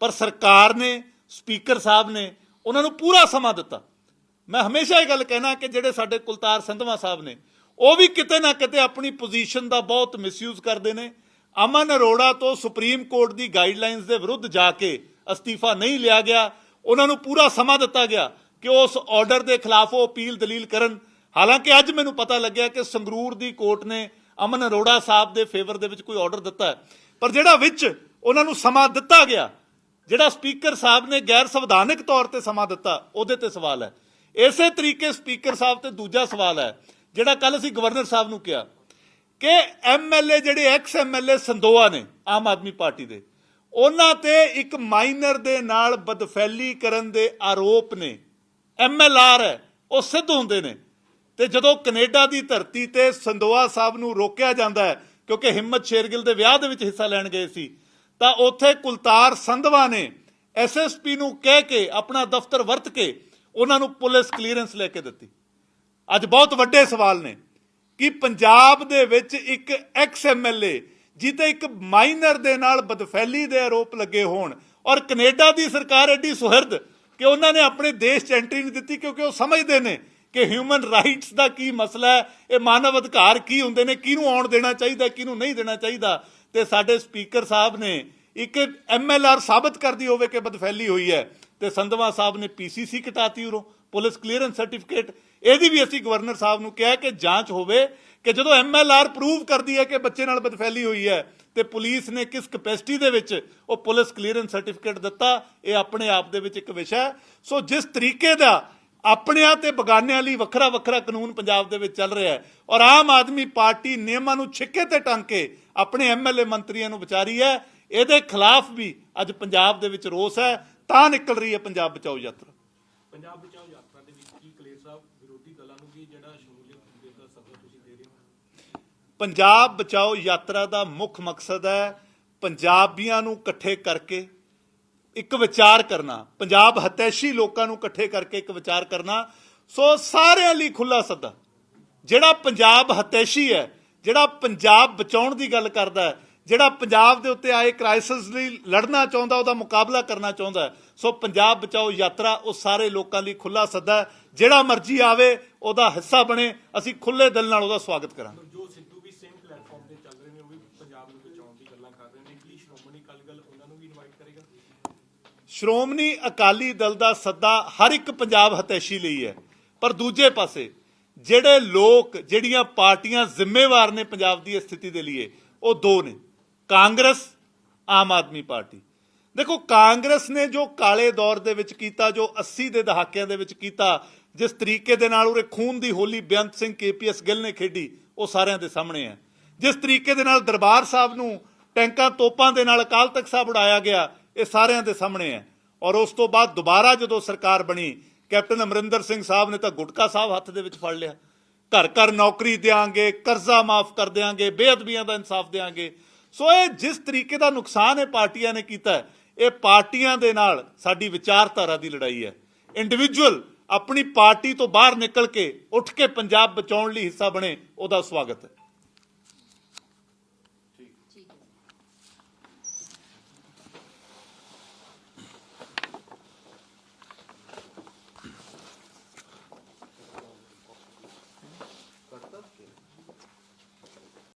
S1: ਪਰ ਸਰਕਾਰ ਨੇ, ਸਪੀਕਰ ਸਾਹਿਬ ਨੇ ਉਹਨਾਂ ਨੂੰ ਪੂਰਾ ਸਮਾਂ ਦਿੱਤਾ। ਮੈਂ ਹਮੇਸ਼ਾ ਇਹ ਗੱਲ ਕਹਿਣਾ ਕਿ ਜਿਹੜੇ ਸਾਡੇ ਕੁਲਤਾਰ ਸੰਧਵਾ ਸਾਹਿਬ ਨੇ ਉਹ ਵੀ ਕਿਤੇ ਨਾ ਕਿਤੇ ਆਪਣੀ ਪੋਜੀਸ਼ਨ ਦਾ ਬਹੁਤ ਮਿਸਯੂਜ਼ ਕਰਦੇ ਨੇ। ਅਮਨ ਅਰੋੜਾ ਤੋਂ ਸੁਪਰੀਮ ਕੋਰਟ ਦੀ ਗਾਈਡਲਾਈਨਸ ਦੇ ਵਿਰੁੱਧ ਜਾ ਕੇ ਅਸਤੀਫਾ ਨਹੀਂ ਲਿਆ ਗਿਆ। ਉਹਨਾਂ ਨੂੰ ਪੂਰਾ ਸਮਾਂ ਦਿੱਤਾ ਗਿਆ ਕਿ ਉਸ ਆਰਡਰ ਦੇ ਖਿਲਾਫ ਉਹ ਅਪੀਲ ਦਲੀਲ ਕਰਨ। ਹਾਲਾਂਕਿ ਅੱਜ ਮੈਨੂੰ ਪਤਾ ਲੱਗਿਆ ਕਿ ਸੰਗਰੂਰ ਦੀ ਕੋਰਟ ਨੇ ਅਮਨ ਅਰੋੜਾ ਸਾਹਿਬ ਦੇ ਫੇਵਰ ਦੇ ਵਿੱਚ ਕੋਈ ਆਰਡਰ ਦਿੱਤਾ ਪਰ ਜਿਹੜਾ ਵਿੱਚ ਉਹਨਾਂ ਨੂੰ ਸਮਾਂ ਦਿੱਤਾ ਗਿਆ, ਜਿਹੜਾ ਸਪੀਕਰ ਸਾਹਿਬ ਨੇ ਗੈਰ ਸੰਵਿਧਾਨਕ ਤੌਰ ਤੇ ਸਮਾਂ ਦਿੱਤਾ, ਉਹਦੇ ਤੇ ਸਵਾਲ ਹੈ। ਇਸੇ ਤਰੀਕੇ ਸਪੀਕਰ ਸਾਹਿਬ ਤੇ ਦੂਜਾ ਸਵਾਲ ਹੈ ਜਿਹੜਾ ਕੱਲ ਅਸੀਂ ਗਵਰਨਰ ਸਾਹਿਬ ਨੂੰ ਕਿਹਾ ਕਿ ਐਮਐਲਏ ਜਿਹੜੇ ਐਕਸ ਐਮਐਲਏ ਸੰਦੋਆ ਨੇ, ਆਮ ਆਦਮੀ ਪਾਰਟੀ ਦੇ, ਉਹਨਾਂ ਤੇ ਇੱਕ ਮਾਈਨਰ ਦੇ ਨਾਲ ਬਦਫੈਲੀ ਕਰਨ ਦੇ ਆਰੋਪ ਨੇ। ਐਮਐਲਆਰ ਹੈ, ਉਹ ਸਿੱਧ ਹੁੰਦੇ ਨੇ। ਤੇ ਜਦੋਂ ਕੈਨੇਡਾ ਦੀ ਧਰਤੀ ਤੇ ਸੰਦੋਆ ਸਾਹਿਬ ਨੂੰ ਰੋਕਿਆ ਜਾਂਦਾ ਹੈ, ਕਿਉਂਕਿ ਹਿੰਮਤ ਸ਼ੇਰਗਿਲ ਦੇ ਵਿਆਹ ਦੇ ਵਿੱਚ ਹਿੱਸਾ ਲੈਣ ਗਏ ਸੀ, ਤਾਂ ਉੱਥੇ ਕੁਲਤਾਰ ਸੰਧਵਾ ਨੇ ਐਸਐਸਪੀ ਨੂੰ ਕਹਿ ਕੇ, ਆਪਣਾ ਦਫ਼ਤਰ ਵਰਤ ਕੇ, ਉਹਨਾਂ ਨੂੰ ਪੁਲਿਸ ਕਲੀਅਰੈਂਸ ਲੈ ਕੇ ਦਿੱਤੀ। ਅੱਜ ਬਹੁਤ ਵੱਡੇ ਸਵਾਲ ਨੇ ਕਿ ਪੰਜਾਬ ਦੇ ਵਿੱਚ ਇੱਕ ਐਕਸ ਐਮਐਲਏ ਜਿੱਤੇ ਇੱਕ ਮਾਈਨਰ ਦੇ ਨਾਲ ਬਦਫੈਲੀ ਦੇ ਆਰੋਪ ਲੱਗੇ ਹੋਣ ਔਰ ਕੈਨੇਡਾ ਦੀ ਸਰਕਾਰ ਐਡੀ ਸੁਹਿਰਦ ਕਿ ਉਹਨਾਂ ਨੇ ਆਪਣੇ ਦੇਸ਼ 'ਚ ਐਂਟਰੀ ਨਹੀਂ ਦਿੱਤੀ ਕਿਉਂਕਿ ਉਹ ਸਮਝਦੇ ਨੇ ਕਿ ਹਿਊਮਨ ਰਾਈਟਸ ਦਾ ਕੀ ਮਸਲਾ ਹੈ, ਇਹ ਮਾਨਵ ਅਧਿਕਾਰ ਕੀ ਹੁੰਦੇ ਨੇ, ਕਿਹਨੂੰ ਆਉਣ ਦੇਣਾ ਚਾਹੀਦਾ, ਕਿਹਨੂੰ ਨਹੀਂ ਦੇਣਾ ਚਾਹੀਦਾ। ਤੇ ਸਾਡੇ ਸਪੀਕਰ ਸਾਹਿਬ ਨੇ ਇੱਕ ਐਮਐਲਆਰ ਸਾਬਤ ਕਰਦੀ ਹੋਵੇ ਕਿ ਬਦਫੈਲੀ ਹੋਈ ਹੈ। ਤੇ ਸੰਧਵਾ ਸਾਹਿਬ ਨੇ ਪੀਸੀਸੀ ਕਟਾਤੀ ਉਰੋਂ, ਪੁਲਿਸ ਕਲੀਅਰੈਂਸ ਸਰਟੀਫਿਕੇਟ ਇਹਦੀ ਵੀ ਅਸੀਂ ਗਵਰਨਰ ਸਾਹਿਬ ਨੂੰ ਕਿਹਾ ਕਿ ਜਾਂਚ ਹੋਵੇ ਕਿ ਜਦੋਂ ਐਮਐਲਆਰ ਪ੍ਰੂਵ ਕਰਦੀ ਹੈ ਕਿ ਬੱਚੇ ਨਾਲ ਬਦਫੈਲੀ ਹੋਈ ਹੈ ਤੇ ਪੁਲਿਸ ਨੇ ਕਿਸ ਕਪੈਸਿਟੀ ਦੇ ਵਿੱਚ ਉਹ ਪੁਲਿਸ ਕਲੀਅਰੈਂਸ ਸਰਟੀਫਿਕੇਟ ਦਿੱਤਾ, ਇਹ ਆਪਣੇ ਆਪ ਦੇ ਵਿੱਚ ਇੱਕ ਵਿਸ਼ਾ ਹੈ। ਸੋ ਜਿਸ ਤਰੀਕੇ ਦਾ ਆਪਣਿਆਂ ਤੇ ਬਗਾਨਿਆਂ ਲਈ ਵੱਖਰਾ ਵੱਖਰਾ ਕਾਨੂੰਨ ਪੰਜਾਬ ਦੇ ਵਿੱਚ ਚੱਲ ਰਿਹਾ ਹੈ ਔਰ ਆਮ ਆਦਮੀ ਪਾਰਟੀ ਨਿਯਮਾਂ ਨੂੰ ਛਿੱਕੇ ਤੇ ਟੰਗ ਕੇ ਆਪਣੇ ਐਮਐਲਏ ਮੰਤਰੀਆਂ ਨੂੰ ਵਿਚਾਰੀ ਹੈ, ਇਹਦੇ ਖਿਲਾਫ ਵੀ ਅੱਜ ਪੰਜਾਬ ਦੇ ਵਿੱਚ ਰੋਸ ਹੈ, ਤਾਂ ਨਿਕਲ ਰਹੀ ਹੈ ਪੰਜਾਬ ਬਚਾਓ ਯਾਤਰਾ।
S4: ਪੰਜਾਬ ਬਚਾਓ ਯਾਤਰਾ ਦੇ ਵਿੱਚ ਕੀ ਕਲੇਰ ਸਾਹਿਬ ਵਿਰੋਧੀ ਦਲਾਂ ਨੂੰ ਵੀ ਜਿਹੜਾ ਸ਼ਮੂਲੀਅਤ ਦੇ ਦਾ ਸੱਦਾ ਤੁਸੀਂ ਦੇ ਰਹੇ ਹੋ
S1: ਪੰਜਾਬ ਬਚਾਓ ਯਾਤਰਾ ਦਾ ਮੁੱਖ ਮਕਸਦ ਹੈ ਪੰਜਾਬੀਆਂ ਨੂੰ ਇਕੱਠੇ ਕਰਕੇ ਇੱਕ ਵਿਚਾਰ ਕਰਨਾ। ਪੰਜਾਬ ਹਤੈਸ਼ੀ ਲੋਕਾਂ ਨੂੰ ਇਕੱਠੇ ਕਰਕੇ ਇੱਕ ਵਿਚਾਰ ਕਰਨਾ। ਸੋ ਸਾਰਿਆਂ ਲਈ ਖੁੱਲਾ ਸੱਦਾ। ਜਿਹੜਾ ਪੰਜਾਬ ਹਤੈਸ਼ੀ ਹੈ, ਜਿਹੜਾ ਪੰਜਾਬ ਬਚਾਉਣ ਦੀ ਗੱਲ ਕਰਦਾ ਹੈ, ਜਿਹੜਾ ਪੰਜਾਬ ਦੇ ਉੱਤੇ ਆਏ ਕ੍ਰਾਈਸਿਸ ਲਈ ਲੜਨਾ ਚਾਹੁੰਦਾ, ਉਹਦਾ ਮੁਕਾਬਲਾ ਕਰਨਾ ਚਾਹੁੰਦਾ ਸੋ ਪੰਜਾਬ ਬਚਾਓ ਯਾਤਰਾ ਉਹ ਸਾਰੇ ਲੋਕਾਂ ਲਈ ਖੁੱਲਾ ਸੱਦਾ ਜਿਹੜਾ ਮਰਜ਼ੀ ਆਵੇ, ਉਹਦਾ ਹਿੱਸਾ ਬਣੇ। ਅਸੀਂ ਖੁੱਲੇ ਦਿਲ ਨਾਲ ਉਹਦਾ ਸਵਾਗਤ ਕਰਾਂਗੇ
S4: ਜੋ ਸਿੱਧੂ ਵੀ ਸੇਮ ਪਲੇਟਫਾਰਮ ਤੇ ਚੱਲ ਰਹੇ ਨੇ ਉਹ ਵੀ ਪੰਜਾਬ ਨੂੰ ਬਚਾਉਣ ਦੀ ਗੱਲਾਂ ਕਰ ਰਹੇ ਨੇ ਕੀ ਸ਼੍ਰੋਮਣੀ ਅਕਾਲੀ ਦਲ ਉਹਨਾਂ ਨੂੰ ਵੀ ਇਨਵਾਈਟ ਕਰੇਗਾ
S1: ਸ਼੍ਰੋਮਣੀ ਅਕਾਲੀ ਦਲ ਦਾ ਸੱਦਾ ਹਰ ਇੱਕ ਪੰਜਾਬ ਹਤੈਸ਼ੀ ਲਈ ਹੈ। ਪਰ ਦੂਜੇ ਪਾਸੇ, ਜਿਹੜੇ ਲੋਕ, ਜਿਹੜੀਆਂ ਪਾਰਟੀਆਂ ਜ਼ਿੰਮੇਵਾਰ ਨੇ ਪੰਜਾਬ ਦੀ ਇਸ ਸਥਿਤੀ ਦੇ ਲਈ ਉਹ ਦੋ ਨੇ। ਕਾਂਗਰਸ, ਆਮ ਆਦਮੀ ਪਾਰਟੀ। ਦੇਖੋ, ਕਾਂਗਰਸ ਨੇ ਜੋ ਕਾਲੇ ਦੌਰ ਦੇ ਵਿੱਚ ਕੀਤਾ, ਜੋ 80 ਦੇ ਦਹਾਕਿਆਂ ਦੇ ਵਿੱਚ ਕੀਤਾ, ਜਿਸ ਤਰੀਕੇ ਦੇ ਨਾਲ ਉਰੇ ਖੂਨ ਦੀ ਹੋਲੀ ਬੇਅੰਤ ਸਿੰਘ ਕੇਪੀਐਸ ਗਿੱਲ ਨੇ ਖੇਡੀ, ਉਹ ਸਾਰਿਆਂ ਦੇ ਸਾਹਮਣੇ ਹੈ। ਜਿਸ ਤਰੀਕੇ ਦੇ ਨਾਲ ਦਰਬਾਰ ਸਾਹਿਬ ਨੂੰ ਟੈਂਕਾਂ ਤੋਪਾਂ ਦੇ ਨਾਲ ਅਕਾਲ ਤਖਤ ਸਾਹਿਬ ਉਡਾਇਆ ਗਿਆ, ਇਹ ਸਾਰਿਆਂ ਦੇ ਸਾਹਮਣੇ ਹੈ। ਔਰ ਉਸ ਤੋਂ ਬਾਅਦ ਦੁਬਾਰਾ ਜਦੋਂ ਸਰਕਾਰ ਬਣੀ, ਕੈਪਟਨ ਅਮਰਿੰਦਰ ਸਿੰਘ ਸਾਹਿਬ ਨੇ ਤਾਂ ਗੁਟਕਾ ਸਾਹਿਬ ਹੱਥ ਦੇ ਵਿੱਚ ਫੜ ਲਿਆ। ਘਰ ਘਰ ਨੌਕਰੀ ਦੇਾਂਗੇ ਕਰਜ਼ਾ ਮਾਫ ਕਰ ਦੇਾਂਗੇ ਬੇਅਦਬੀਆਂ ਦਾ ਇਨਸਾਫ ਦੇਾਂਗੇ ਸੋ ਇਹ ਜਿਸ ਤਰੀਕੇ ਦਾ ਨੁਕਸਾਨ ਇਹ ਪਾਰਟੀਆਂ ਨੇ ਕੀਤਾ, ਇਹ ਪਾਰਟੀਆਂ ਦੇ ਨਾਲ ਸਾਡੀ ਵਿਚਾਰਧਾਰਾ ਦੀ ਲੜਾਈ ਹੈ। ਇੰਡੀਵਿਜੂਅਲ ਆਪਣੀ ਪਾਰਟੀ ਤੋਂ ਬਾਹਰ ਨਿਕਲ ਕੇ ਉੱਠ ਕੇ ਪੰਜਾਬ ਬਚਾਉਣ ਲਈ ਹਿੱਸਾ ਬਣੇ, ਉਹਦਾ ਸਵਾਗਤ ਹੈ।